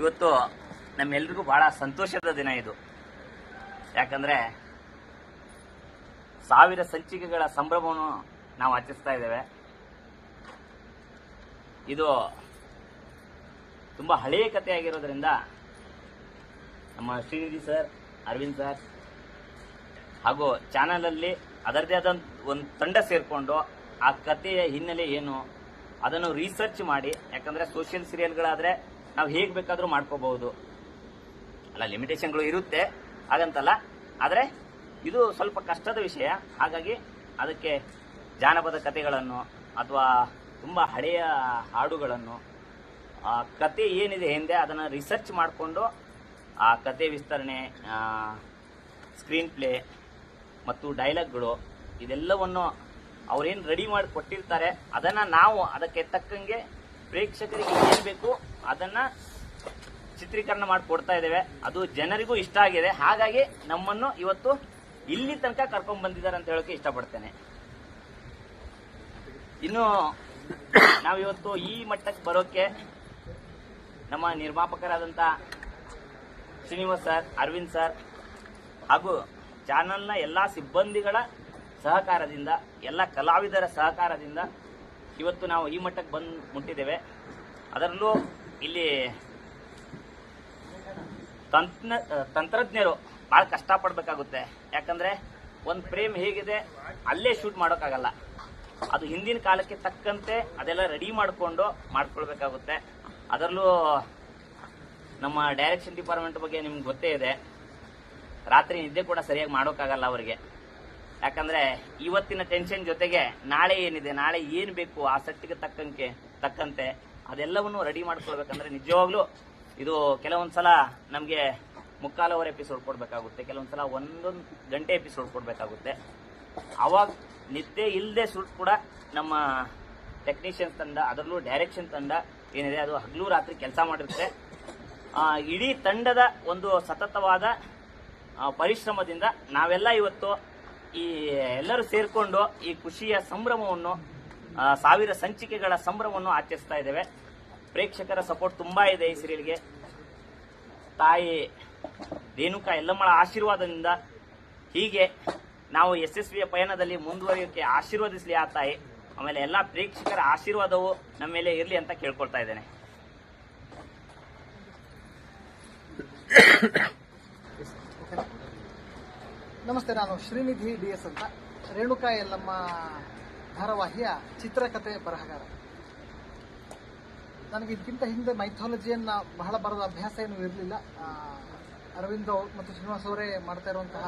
ಇವತ್ತು ನಮ್ಮೆಲ್ರಿಗೂ ಬಹಳ ಸಂತೋಷದ ದಿನ ಇದು. ಯಾಕಂದ್ರೆ ಸಾವಿರ ಸಂಚಿಕೆಗಳ ಸಂಭ್ರಮವನ್ನು ನಾವು ಆಚರಿಸ್ತಾ ಇದ್ದೇವೆ. ಇದು ತುಂಬಾ ಹಳೆಯ ಕಥೆ ಆಗಿರೋದ್ರಿಂದ ನಮ್ಮ ಶ್ರೀನಿಧಿ ಸರ್, ಅರವಿಂದ್ ಸರ್, ಹಾಗೂ ಚಾನಲಲ್ಲಿ ಅದರದೇ ಆದ ಒಂದು ತಂಡ ಸೇರಿಕೊಂಡು ಆ ಕಥೆಯ ಹಿನ್ನೆಲೆ ಏನು ಅದನ್ನು ರಿಸರ್ಚ್ ಮಾಡಿ, ಯಾಕಂದ್ರೆ ಸೋಷಿಯಲ್ ಸೀರಿಯಲ್ಗಳಾದ್ರೆ ನಾವು ಹೇಗೆ ಬೇಕಾದರೂ ಮಾಡ್ಕೋಬಹುದು. ಅಲ್ಲ ಲಿಮಿಟೇಷನ್ಗಳು ಇರುತ್ತೆ, ಹಾಗಂತಲ್ಲ. ಆದರೆ, ಇದು ಸ್ವಲ್ಪ ಕಷ್ಟದ ವಿಷಯ. ಹಾಗಾಗಿ, ಅದಕ್ಕೆ ಜಾನಪದ ಕಥೆಗಳನ್ನು ಅಥವಾ ತುಂಬ ಹಳೆಯ ಹಾಡುಗಳನ್ನು, ಆ ಕತೆ ಏನಿದೆ ಹಿಂದೆ ಅದನ್ನು ರಿಸರ್ಚ್ ಮಾಡಿಕೊಂಡು, ಆ ಕತೆ ವಿಸ್ತರಣೆ ಸ್ಕ್ರೀನ್ ಪ್ಲೇ ಮತ್ತು ಡೈಲಾಗ್ಗಳು ಇದೆಲ್ಲವನ್ನು ಅವರೇನು ರೆಡಿ ಮಾಡಿ ಕೊಟ್ಟಿರ್ತಾರೆ, ಅದನ್ನು ನಾವು ಅದಕ್ಕೆ ತಕ್ಕಂಗೆ ಪ್ರೇಕ್ಷಕರಿಗೆ ಏನು ಬೇಕು ಅದನ್ನು ಚಿತ್ರೀಕರಣ ಮಾಡಿ ಕೊಡ್ತಾ ಇದ್ದೇವೆ. ಅದು ಜನರಿಗೂ ಇಷ್ಟ ಆಗಿದೆ. ಹಾಗಾಗಿ ನಮ್ಮನ್ನು ಇವತ್ತು ಇಲ್ಲಿ ತನಕ ಕರ್ಕೊಂಡು ಬಂದಿದ್ದಾರೆ ಅಂತ ಹೇಳೋಕೆ ಇಷ್ಟಪಡ್ತೇನೆ. ಇನ್ನು ನಾವಿವತ್ತು ಈ ಮಟ್ಟಕ್ಕೆ ಬರೋಕ್ಕೆ ನಮ್ಮ ನಿರ್ಮಾಪಕರಾದಂಥ ಶ್ರೀನಿವಾಸ್ ಸರ್, ಅರವಿಂದ್ ಸರ್ ಹಾಗೂ ಚಾನಲ್ನ ಎಲ್ಲ ಸಿಬ್ಬಂದಿಗಳ ಸಹಕಾರದಿಂದ, ಎಲ್ಲ ಕಲಾವಿದರ ಸಹಕಾರದಿಂದ ಇವತ್ತು ನಾವು ಈ ಮಟ್ಟಕ್ಕೆ ಬಂದು ಮುಟ್ಟಿದ್ದೇವೆ. ಅದರಲ್ಲೂ ಇಲ್ಲಿ ತಂತ್ರ, ತಂತ್ರಜ್ಞರು ಭಾಳ ಕಷ್ಟಪಡಬೇಕಾಗುತ್ತೆ. ಯಾಕಂದ್ರೆ ಒಂದು ಫ್ರೇಮ್ ಹೇಗಿದೆ, ಅಲ್ಲೇ ಶೂಟ್ ಮಾಡೋಕ್ಕಾಗಲ್ಲ. ಅದು ಹಿಂದಿನ ಕಾಲಕ್ಕೆ ತಕ್ಕಂತೆ ಅದೆಲ್ಲ ರೆಡಿ ಮಾಡಿಕೊಂಡು ಮಾಡ್ಕೊಳ್ಬೇಕಾಗುತ್ತೆ. ಅದರಲ್ಲೂ ನಮ್ಮ ಡೈರೆಕ್ಷನ್ ಡಿಪಾರ್ಟ್ಮೆಂಟ್ ಬಗ್ಗೆ ನಿಮ್ಗೆ ಗೊತ್ತೇ ಇದೆ. ರಾತ್ರಿ ನಿದ್ದೆ ಕೂಡ ಸರಿಯಾಗಿ ಮಾಡೋಕ್ಕಾಗಲ್ಲ ಅವರಿಗೆ. ಯಾಕಂದ್ರೆ ಇವತ್ತಿನ ಟೆನ್ಷನ್ ಜೊತೆಗೆ ನಾಳೆ ಏನಿದೆ, ನಾಳೆ ಏನು ಬೇಕು ಆ ತಕ್ಕಂತೆ ತಕ್ಕಂತೆ ಅದೆಲ್ಲವನ್ನು ರೆಡಿ ಮಾಡ್ಕೊಳ್ಬೇಕಂದ್ರೆ ನಿಜವಾಗ್ಲೂ ಇದು ಕೆಲವೊಂದ್ಸಲ ನಮಗೆ ಮುಕ್ಕಾಲು ಅವರ್ ಎಪಿಸೋಡ್ ಕೊಡಬೇಕಾಗುತ್ತೆ, ಕೆಲವೊಂದ್ಸಲ ಒಂದೊಂದು ಗಂಟೆ ಎಪಿಸೋಡ್ ಕೊಡಬೇಕಾಗುತ್ತೆ. ಅವಾಗ ನಿದ್ದೆ ಇಲ್ಲದೆ ಸುಟ್ ಕೂಡ ನಮ್ಮ ಟೆಕ್ನಿಷಿಯನ್ಸ್ ತಂಡ, ಅದರಲ್ಲೂ ಡೈರೆಕ್ಷನ್ ತಂಡ ಏನಿದೆ, ಅದು ಹಗಲು ರಾತ್ರಿ ಕೆಲಸ ಮಾಡಿರುತ್ತೆ ಇಡೀ ತಂಡದ ಒಂದು ಸತತವಾದ ಪರಿಶ್ರಮದಿಂದ ನಾವೆಲ್ಲ ಇವತ್ತು ಈ ಎಲ್ಲರೂ ಸೇರಿಕೊಂಡು ಈ ಖುಷಿಯ ಸಂಭ್ರಮವನ್ನು ಸಾವಿರ ಸಂಚಿಕೆಗಳ ಸಂಭ್ರಮವನ್ನು ಆಚರಿಸ್ತಾ ಇದ್ದೇವೆ. ಪ್ರೇಕ್ಷಕರ ಸಪೋರ್ಟ್ ತುಂಬಾ ಇದೆ ಈ ಸೀರಿಯಲ್ಗೆ ತಾಯಿ ರೇಣುಕಾ ಎಲ್ಲಮ್ಮಳ ಆಶೀರ್ವಾದದಿಂದ ಹೀಗೆ ನಾವು ಯಶಸ್ವಿಯ ಪಯಣದಲ್ಲಿ ಮುಂದುವರಿಯೋಕೆ ಆಶೀರ್ವದಿಸಲಿ ಆ ತಾಯಿ. ಆಮೇಲೆ ಎಲ್ಲ ಪ್ರೇಕ್ಷಕರ ಆಶೀರ್ವಾದವು ನಮ್ಮ ಮೇಲೆ ಇರಲಿ ಅಂತ ಕೇಳ್ಕೊಳ್ತಾ ಇದ್ದೇನೆ. ನಮಸ್ತೆ, ನಾನು ಶ್ರೀನಿಧಿ ಡಿ ಎಸ್ ಅಂತ. ರೇಣುಕಾ ಎಲ್ಲಮ್ಮ ಧಾರಾವಾಹಿಯ ಚಿತ್ರಕಥೆ ಬರಹಗಾರ. ನನಗೆ ಇದಕ್ಕಿಂತ ಹಿಂದೆ ಮೈಥಾಲಜಿಯನ್ನು ಬಹಳ ಬರದ ಅಭ್ಯಾಸ ಏನು ಇರಲಿಲ್ಲ. ಅರವಿಂದ್ ಮತ್ತು ಶ್ರೀನಿವಾಸ್ ಅವರೇ ಮಾಡ್ತಾ ಇರುವಂತಹ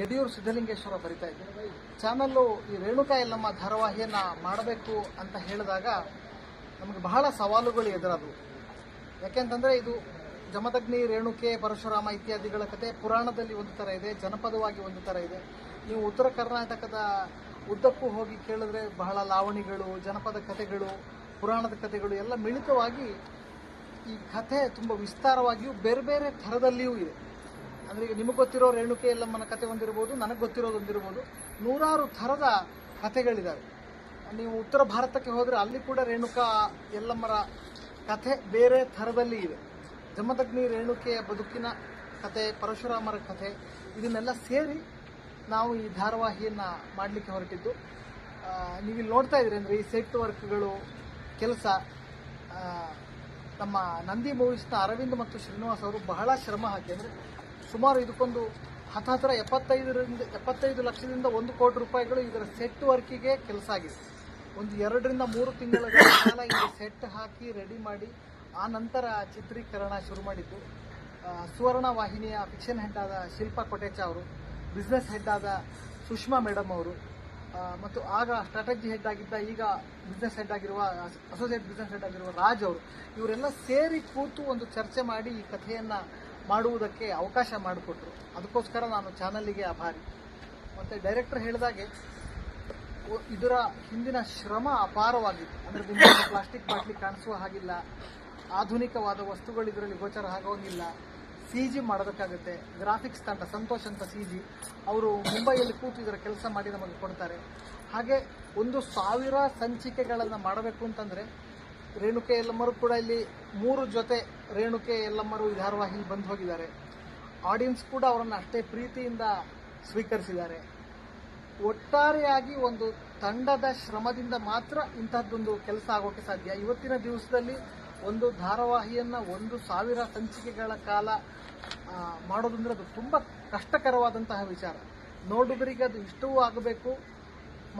ಯಡಿಯೂರು ಸಿದ್ಧಲಿಂಗೇಶ್ವರ ಬರಿತಾ ಇದ್ದೆ ಚಾನಲ್ಲು ಈ ರೇಣುಕಾ ಎಲ್ಲಮ್ಮ ಧಾರಾವಾಹಿಯನ್ನ ಮಾಡಬೇಕು ಅಂತ ಹೇಳಿದಾಗ ನಮಗೆ ಬಹಳ ಸವಾಲುಗಳು ಎದುರಾದವು. ಯಾಕೆಂತಂದ್ರೆ ಇದು ಜಮದಗ್ನಿ, ರೇಣುಕೆ, ಪರಶುರಾಮ ಇತ್ಯಾದಿಗಳ ಕತೆ ಪುರಾಣದಲ್ಲಿ ಒಂದು ಥರ ಇದೆ, ಜನಪದವಾಗಿ ಒಂದು ಥರ ಇದೆ. ನೀವು ಉತ್ತರ ಕರ್ನಾಟಕದ ಉದ್ದಕ್ಕೂ ಹೋಗಿ ಕೇಳಿದ್ರೆ ಬಹಳ ಲಾವಣಿಗಳು, ಜನಪದ ಕಥೆಗಳು ಪುರಾಣದ ಕಥೆಗಳು ಎಲ್ಲ ಮಿಳಿತವಾಗಿ ಈ ಕಥೆ ತುಂಬ ವಿಸ್ತಾರವಾಗಿಯೂ ಬೇರೆ ಬೇರೆ ಥರದಲ್ಲಿಯೂ ಇದೆ. ಅಂದರೆ ಈಗ ನಿಮಗೆ ಗೊತ್ತಿರೋ ರೇಣುಕೆ ಯಲ್ಲಮ್ಮನ ಕತೆ ಒಂದಿರ್ಬೋದು, ನನಗೆ ಗೊತ್ತಿರೋದು ಒಂದಿರ್ಬೋದು. ನೂರಾರು ಥರದ ಕಥೆಗಳಿದ್ದಾವೆ ನೀವು ಉತ್ತರ ಭಾರತಕ್ಕೆ ಹೋದರೆ ಅಲ್ಲಿ ಕೂಡ ರೇಣುಕಾ ಎಲ್ಲಮ್ಮರ ಕಥೆ ಬೇರೆ ಥರದಲ್ಲಿ ಇದೆ. ಜಮದಗ್ನಿ ರೇಣುಕೆಯ ಬದುಕಿನ ಕತೆ, ಪರಶುರಾಮರ ಕಥೆ ಇದನ್ನೆಲ್ಲ ಸೇರಿ ನಾವು ಈ ಧಾರಾವಾಹಿಯನ್ನು ಮಾಡಲಿಕ್ಕೆ ಹೊರಟಿದ್ದು. ನೀವಿಲ್ಲಿ ನೋಡ್ತಾ ಇದ್ರಿ ಅಂದರೆ ಈ ಸೆಟ್ ವರ್ಕ್ಗಳು ಕೆಲಸ ನಮ್ಮ ನಂದಿ ಮೂವೀಸ್ನ ಅರವಿಂದ್ ಮತ್ತು ಶ್ರೀನಿವಾಸ್ ಅವರು ಬಹಳ ಶ್ರಮ ಹಾಕಿ, ಅಂದರೆ ಸುಮಾರು ಇದಕ್ಕೊಂದು ಹತ್ತತ್ರ ಎಪ್ಪತ್ತೈದರಿಂದ, ಎಪ್ಪತ್ತೈದು ಲಕ್ಷದಿಂದ ಒಂದು ಕೋಟಿ ರೂಪಾಯಿಗಳು ಇದರ ಸೆಟ್ ವರ್ಕಿಗೆ ಕೆಲಸ ಆಗಿದೆ. ಒಂದು ಎರಡರಿಂದ ಮೂರು ತಿಂಗಳ ಕಾಲ ಇದು ಸೆಟ್ ಹಾಕಿ ರೆಡಿ ಮಾಡಿ ಆ ನಂತರ ಚಿತ್ರೀಕರಣ ಶುರು ಮಾಡಿದ್ದು ಸುವರ್ಣ ವಾಹಿನಿಯ ಫಿಕ್ಷನ್ ಹೆಡ್ ಆದ ಶಿಲ್ಪಾ ಕೊಟೇಚ ಅವರು ಬಿಸ್ನೆಸ್ ಹೆಡ್ ಆದ ಸುಷ್ಮಾ ಮೇಡಮ್ ಅವರು ಮತ್ತು ಆಗ ಸ್ಟ್ರಾಟಜಿ ಹೆಡ್ ಆಗಿದ್ದ ಈಗ ಬಿಸ್ನೆಸ್ ಹೆಡ್ ಆಗಿರುವ ಅಸೋಸಿಯೇಟ್ ಬಿಸ್ನೆಸ್ ಹೆಡ್ ಆಗಿರುವ ರಾಜ್ ಅವರು, ಇವರೆಲ್ಲ ಸೇರಿ ಕೂತು ಒಂದು ಚರ್ಚೆ ಮಾಡಿ ಈ ಕಥೆಯನ್ನು ಮಾಡುವುದಕ್ಕೆ ಅವಕಾಶ ಮಾಡಿಕೊಟ್ರು. ಅದಕ್ಕೋಸ್ಕರ ನಾನು ಚಾನಲ್ಲಿಗೆ ಆಭಾರಿ ಮತ್ತು ಡೈರೆಕ್ಟರ್ ಹೇಳಿದಾಗೆ ಇದರ ಹಿಂದಿನ ಶ್ರಮ ಅಪಾರವಾಗಿತ್ತು. ಅಂದರೆ ಪ್ಲಾಸ್ಟಿಕ್ ಬಾಟ್ಲಿ ಕಾಣಿಸುವ ಹಾಗಿಲ್ಲ. ಆಧುನಿಕವಾದ ವಸ್ತುಗಳು ಇದರಲ್ಲಿ ಗೋಚರ ಆಗೋಂಗಿಲ್ಲ. ಸಿ ಜಿ ಮಾಡೋದಕ್ಕಾಗುತ್ತೆ ಗ್ರಾಫಿಕ್ಸ್ ತಂಡ ಸಂತೋಷ್ ಅಂತ ಸಿ ಜಿ ಅವರು ಮುಂಬೈಯಲ್ಲಿ ಕೂತು ಇದರ ಕೆಲಸ ಮಾಡಿ ನಮಗೆ ಕೊಡ್ತಾರೆ. ಹಾಗೆ ಒಂದು ಸಾವಿರ ಸಂಚಿಕೆಗಳನ್ನು ಮಾಡಬೇಕು ಅಂತಂದರೆ ರೇಣುಕೆ ಎಲ್ಲಮ್ಮರು ಕೂಡ ಇಲ್ಲಿ ಮೂರು ಜೊತೆ ರೇಣುಕೆ ಎಲ್ಲಮ್ಮರು ಈ ಬಂದು ಹೋಗಿದ್ದಾರೆ. ಆಡಿಯನ್ಸ್ ಕೂಡ ಅವರನ್ನು ಅಷ್ಟೇ ಪ್ರೀತಿಯಿಂದ ಸ್ವೀಕರಿಸಿದ್ದಾರೆ. ಒಟ್ಟಾರೆಯಾಗಿ ಒಂದು ತಂಡದ ಶ್ರಮದಿಂದ ಮಾತ್ರ ಇಂತಹದ್ದೊಂದು ಕೆಲಸ ಆಗೋಕ್ಕೆ ಸಾಧ್ಯ. ಇವತ್ತಿನ ದಿವಸದಲ್ಲಿ ಒಂದು ಧಾರಾವಾಹಿಯನ್ನು ಒಂದು ಸಾವಿರ ಸಂಚಿಕೆಗಳ ಕಾಲ ಮಾಡೋದಂದ್ರೆ ಅದು ತುಂಬ ಕಷ್ಟಕರವಾದಂತಹ ವಿಚಾರ. ನೋಡುಗರಿಗೆ ಅದು ಇಷ್ಟವೂ ಆಗಬೇಕು.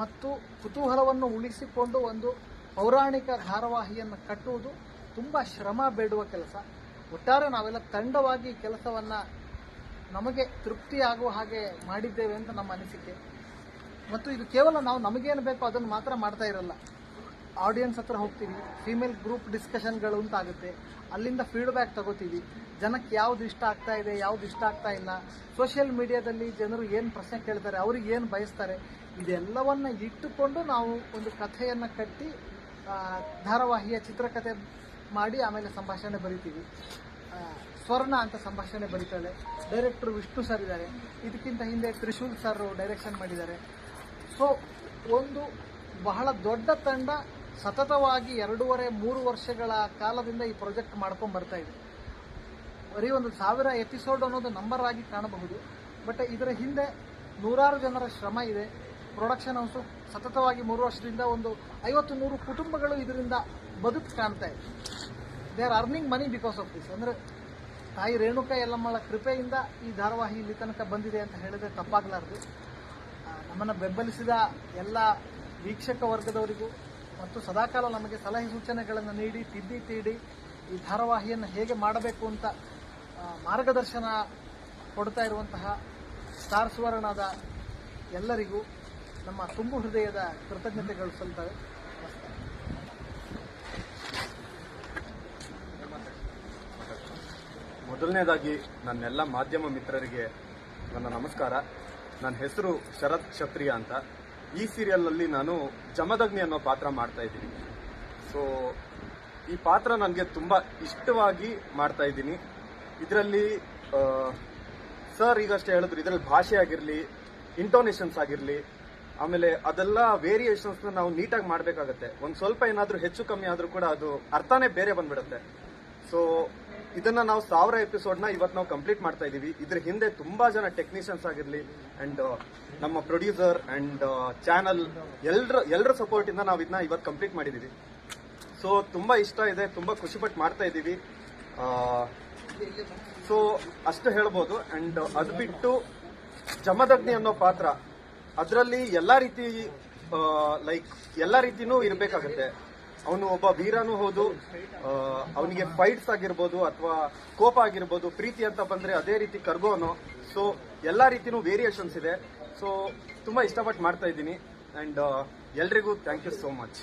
ಮತ್ತು ಕುತೂಹಲವನ್ನು ಉಳಿಸಿಕೊಂಡು ಒಂದು ಪೌರಾಣಿಕ ಧಾರಾವಾಹಿಯನ್ನು ಕಟ್ಟುವುದು ತುಂಬ ಶ್ರಮ ಬೇಡುವ ಕೆಲಸ. ಒಟ್ಟಾರೆ ನಾವೆಲ್ಲ ತಂಡವಾಗಿ ಕೆಲಸವನ್ನು ನಮಗೆ ತೃಪ್ತಿಯಾಗುವ ಹಾಗೆ ಮಾಡಿದ್ದೇವೆ ಅಂತ ನಮ್ಮ ಅನಿಸಿಕೆ. ಮತ್ತು ಇದು ಕೇವಲ ನಾವು ನಮಗೇನು ಬೇಕೋ ಅದನ್ನು ಮಾತ್ರ ಮಾಡ್ತಾ ಇರಲ್ಲ. ಆಡಿಯನ್ಸ್ ಹತ್ರ ಹೋಗ್ತೀವಿ ಫಿಮೇಲ್ ಗ್ರೂಪ್ ಡಿಸ್ಕಷನ್ಗಳು ಅಂತ ಆಗುತ್ತೆ ಅಲ್ಲಿಂದ ಫೀಡ್ಬ್ಯಾಕ್ ತಗೋತೀವಿ. ಜನಕ್ಕೆ ಯಾವ್ದು ಇಷ್ಟ ಆಗ್ತಾ ಇದೆ, ಯಾವ್ದು ಇಷ್ಟ ಆಗ್ತಾ ಇಲ್ಲ ಸೋಷಿಯಲ್ ಮೀಡಿಯಾದಲ್ಲಿ ಜನರು ಏನು ಪ್ರಶ್ನೆ ಕೇಳ್ತಾರೆ, ಅವ್ರಿಗೆ ಏನು ಬಯಸ್ತಾರೆ, ಇದೆಲ್ಲವನ್ನ ಇಟ್ಟುಕೊಂಡು ನಾವು ಒಂದು ಕಥೆಯನ್ನು ಕಟ್ಟಿ ಧಾರಾವಾಹಿಯ ಚಿತ್ರಕಥೆ ಮಾಡಿ ಆಮೇಲೆ ಸಂಭಾಷಣೆ ಬರಿತೀವಿ. ಸ್ವರ್ಣ ಅಂತ ಸಂಭಾಷಣೆ ಬರೀತಾಳೆ. ಡೈರೆಕ್ಟರ್ ವಿಷ್ಣು ಸರ್ ಇದ್ದಾರೆ. ಇದಕ್ಕಿಂತ ಹಿಂದೆ ತ್ರಿಶೂಲ್ ಸರ್ ಡೈರೆಕ್ಷನ್ ಮಾಡಿದ್ದಾರೆ. ಸೊ ಒಂದು ಬಹಳ ದೊಡ್ಡ ತಂಡ ಸತತವಾಗಿ ಎರಡೂವರೆ, ಮೂರು ವರ್ಷಗಳ ಕಾಲದಿಂದ ಈ ಪ್ರಾಜೆಕ್ಟ್ ಮಾಡ್ಕೊಂಡು ಬರ್ತಾ ಇದೆ. ಬರೀ ಒಂದು ಸಾವಿರ ಎಪಿಸೋಡ್ ಅನ್ನೋದು ನಂಬರ್ ಆಗಿ ಕಾಣಬಹುದು. ಬಟ್ ಇದರ ಹಿಂದೆ ನೂರಾರು ಜನರ ಶ್ರಮ ಇದೆ. ಪ್ರೊಡಕ್ಷನ್ ಹೌಸು ಸತತವಾಗಿ ಮೂರು ವರ್ಷದಿಂದ ಒಂದು ಐವತ್ತು ನೂರು ಕುಟುಂಬಗಳು ಇದರಿಂದ ಬದುಕು ಕಾಣ್ತಾ ಇದೆ. They are earning money because of this ಅಂದರೆ ತಾಯಿ ರೇಣುಕಾ ಯಲ್ಲಮ್ಮಳ ಕೃಪೆಯಿಂದ ಈ ಧಾರಾವಾಹಿ ಇಲ್ಲಿ ತನಕ ಬಂದಿದೆ ಅಂತ ಹೇಳಿದ್ರೆ ತಪ್ಪಾಗಲಾರದು. ನಮ್ಮನ್ನು ಬೆಂಬಲಿಸಿದ ಎಲ್ಲ ವೀಕ್ಷಕ ವರ್ಗದವರಿಗೂ ಮತ್ತು ಸದಾಕಾಲ ನಮಗೆ ಸಲಹೆ ಸೂಚನೆಗಳನ್ನು ನೀಡಿ, ತಿದ್ದಿ ತೀಡಿ ಈ ಧಾರಾವಾಹಿಯನ್ನು ಹೇಗೆ ಮಾಡಬೇಕು ಅಂತ ಮಾರ್ಗದರ್ಶನ ಕೊಡ್ತಾ ಇರುವಂತಹ ಸ್ಟಾರ್ ಸುವರ್ಣದ ಎಲ್ಲರಿಗೂ ನಮ್ಮ ತುಂಬು ಹೃದಯದ ಕೃತಜ್ಞತೆಗಳು ಸಲ್ತವೆ ಮೊದಲನೇದಾಗಿ ನನ್ನೆಲ್ಲ ಮಾಧ್ಯಮ ಮಿತ್ರರಿಗೆ ನನ್ನ ನಮಸ್ಕಾರ. ನನ್ನ ಹೆಸರು ಶರತ್ ಕ್ಷತ್ರಿಯ ಅಂತ. ಈ ಸೀರಿಯಲ್ನಲ್ಲಿ ನಾನು ಜಮದಗ್ನಿ ಅನ್ನೋ ಪಾತ್ರ ಮಾಡ್ತಾ ಇದ್ದೀನಿ. ಸೊ ಈ ಪಾತ್ರ ನನಗೆ ತುಂಬ ಇಷ್ಟವಾಗಿ ಮಾಡ್ತಾ ಇದ್ದೀನಿ. ಇದರಲ್ಲಿ ಸರ್ ಈಗಷ್ಟೇ ಹೇಳಿದ್ರು, ಇದರಲ್ಲಿ ಭಾಷೆ ಆಗಿರಲಿ ಇಂಟೋನೇಷನ್ಸ್ ಆಗಿರಲಿ, ಆಮೇಲೆ ಅದೆಲ್ಲ ವೇರಿಯೇಷನ್ಸ್ನ ನಾವು ನೀಟಾಗಿ ಮಾಡಬೇಕಾಗತ್ತೆ. ಒಂದು ಸ್ವಲ್ಪ ಏನಾದರೂ ಹೆಚ್ಚು ಕಮ್ಮಿ ಆದರೂ ಕೂಡ ಅದು ಅರ್ಥನೇ ಬೇರೆ ಬಂದ್ಬಿಡುತ್ತೆ. ಸೊ ಇದನ್ನ ನಾವು ಸಾವಿರ ನ ಇವತ್ತು ನಾವು ಕಂಪ್ಲೀಟ್ ಮಾಡ್ತಾ ಇದೀವಿ. ಇದ್ರ ಹಿಂದೆ ತುಂಬಾ ಜನ ಟೆಕ್ನಿಷಿಯನ್ಸ್ ಆಗಿರ್ಲಿ ಅಂಡ್ ನಮ್ಮ ಪ್ರೊಡ್ಯೂಸರ್ ಅಂಡ್ ಚಾನಲ್ ಎಲ್ರ ಎಲ್ಲರ ಸಪೋರ್ಟ್ ಇಂದ ನಾವು ಇದನ್ನ ಇವತ್ತು ಕಂಪ್ಲೀಟ್ ಮಾಡಿದೀವಿ. ಸೊ ತುಂಬಾ ಇಷ್ಟ ಇದೆ, ತುಂಬಾ ಖುಷಿಪಟ್ಟು ಮಾಡ್ತಾ ಇದೀವಿ. ಸೊ ಅಷ್ಟು ಹೇಳ್ಬೋದು. ಅಂಡ್ ಅದು ಬಿಟ್ಟು ಜಮದಗ್ನಿ ಅನ್ನೋ ಪಾತ್ರ, ಅದರಲ್ಲಿ ಎಲ್ಲಾ ರೀತಿ ಲೈಕ್ ಎಲ್ಲಾ ರೀತಿನೂ ಇರಬೇಕಾಗತ್ತೆ. ಅವನು ಒಬ್ಬ ವೀರನೂ ಹೌದು ಅವನಿಗೆ ಫೈಟ್ಸ್ ಆಗಿರ್ಬೋದು ಅಥವಾ ಕೋಪ ಆಗಿರ್ಬೋದು, ಪ್ರೀತಿ ಅಂತ ಬಂದ್ರೆ ಅದೇ ರೀತಿ ಕರ್ಗೋನು ಸೊ ಎಲ್ಲಾ ರೀತಿನೂ ವೇರಿಯೇಷನ್ಸ್ ಇದೆ. ಸೊ ತುಂಬಾ ಇಷ್ಟಪಟ್ಟು ಮಾಡ್ತಾ ಇದ್ದೀನಿ. ಅಂಡ್ ಎಲ್ರಿಗೂ ಥ್ಯಾಂಕ್ ಯು ಸೋ ಮಚ್